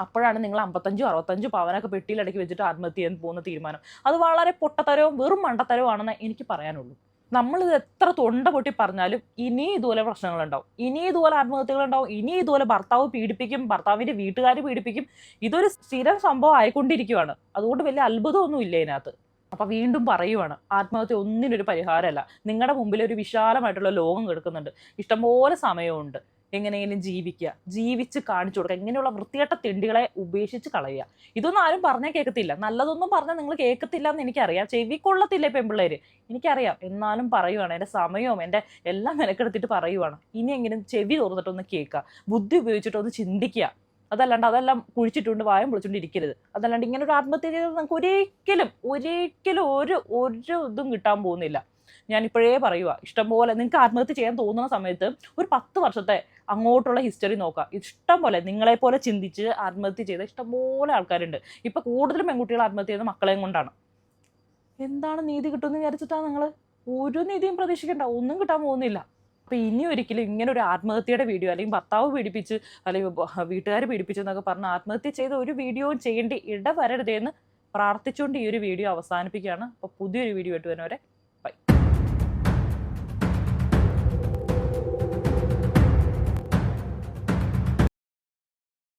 അപ്പോഴാണ് നിങ്ങൾ അമ്പത്തഞ്ചും അറുപത്തഞ്ചും പവനൊക്കെ പെട്ടിയിലടക്കി വെച്ചിട്ട് ആത്മഹത്യ ചെയ്യാൻ പോകുന്ന തീരുമാനം. അത് വളരെ പൊട്ടത്തരവും വെറും മണ്ടത്തരവും ആണെന്ന് എനിക്ക് പറയാനുള്ളൂ. നമ്മളിത് എത്ര തൊണ്ട പൊട്ടി പറഞ്ഞാലും ഇനി ഇതുപോലെ പ്രശ്നങ്ങളുണ്ടാവും. ഇനി ഇതുപോലെ ആത്മഹത്യകളുണ്ടാവും. ഇനി ഇതുപോലെ ഭർത്താവ് പീഡിപ്പിക്കും ഭർത്താവിന്റെ വീട്ടുകാർ പീഡിപ്പിക്കും. ഇതൊരു സ്ഥിരം സംഭവം ആയിക്കൊണ്ടിരിക്കുകയാണ് അതുകൊണ്ട് വലിയ അത്ഭുതമൊന്നും ഇല്ല ഇതിനകത്ത്. അപ്പൊ വീണ്ടും പറയുവാണ് ആത്മഹത്യ ഒന്നിനൊരു പരിഹാരമല്ല. നിങ്ങളുടെ മുമ്പിൽ ഒരു വിശാലമായിട്ടുള്ള ലോകം കിടക്കുന്നുണ്ട്. ഇഷ്ടംപോലെ സമയമുണ്ട്. എങ്ങനെയെങ്കിലും ജീവിക്കുക ജീവിച്ച് കാണിച്ചു കൊടുക്കുക ഇങ്ങനെയുള്ള വൃത്തികെട്ട തിണ്ടികളെ ഉപേക്ഷിച്ച് കളയുക. ഇതൊന്നും ആരും പറഞ്ഞാൽ കേൾക്കത്തില്ല. നല്ലതൊന്നും പറഞ്ഞാൽ നിങ്ങൾ കേൾക്കത്തില്ല എന്ന് എനിക്കറിയാം. ചെവിക്കൊള്ളത്തില്ലേ പെൺപിള്ളേര് എനിക്കറിയാം. എന്നാലും പറയുവാണ്. എന്റെ സമയവും എന്റെ എല്ലാം മെനക്കെടുത്തിട്ട് പറയുവാണ്. ഇനിയെങ്കിലും ചെവി തുറന്നിട്ടൊന്ന് കേൾക്കുക. ബുദ്ധി ഉപയോഗിച്ചിട്ടൊന്ന് ചിന്തിക്കുക. അതല്ലാണ്ട് അതെല്ലാം കുഴിച്ചിട്ടുണ്ട് വായം പൊളിച്ചുകൊണ്ട് ഇരിക്കരുത് അതല്ലാണ്ട് ഇങ്ങനെ ഒരു ആത്മഹത്യ ചെയ്ത് നമുക്ക് ഒരിക്കലും ഒരിക്കലും ഒരു ഒരു ഇതും കിട്ടാൻ പോകുന്നില്ല. ഞാൻ ഇപ്പോഴേ പറയുക ഇഷ്ടംപോലെ നിങ്ങൾക്ക് ആത്മഹത്യ ചെയ്യാൻ തോന്നുന്ന സമയത്ത് ഒരു പത്ത് വർഷത്തെ അങ്ങോട്ടുള്ള ഹിസ്റ്ററി നോക്കുക. ഇഷ്ടം പോലെ നിങ്ങളെപ്പോലെ ചിന്തിച്ച് ആത്മഹത്യ ചെയ്ത ഇഷ്ടംപോലെ ആൾക്കാരുണ്ട്. ഇപ്പം കൂടുതലും പെൺകുട്ടികൾ ആത്മഹത്യ ചെയ്യുന്ന മക്കളെയും കൊണ്ടാണ്. എന്താണ് നീതി കിട്ടുമെന്ന് വിചാരിച്ചിട്ടാണ് നിങ്ങൾ ഒരു നീതിയും പ്രതീക്ഷിക്കണ്ട. ഒന്നും കിട്ടാൻ പോകുന്നില്ല. അപ്പോൾ ഇനി ഒരിക്കലും ഇങ്ങനെ ഒരു ആത്മഹത്യയുടെ വീഡിയോ അല്ലെങ്കിൽ ഭർത്താവ് പീഡിപ്പിച്ച് അല്ലെങ്കിൽ വീട്ടുകാർ പീഡിപ്പിച്ചു എന്നൊക്കെ പറഞ്ഞ് ആത്മഹത്യ ചെയ്ത ഒരു വീഡിയോയും ചെയ്യേണ്ടി ഇടവരരുതേന്ന് പ്രാർത്ഥിച്ചുകൊണ്ട് ഈ ഒരു വീഡിയോ അവസാനിപ്പിക്കുകയാണ്. അപ്പോൾ പുതിയൊരു വീഡിയോ ആയിട്ട് വരുന്നവരെ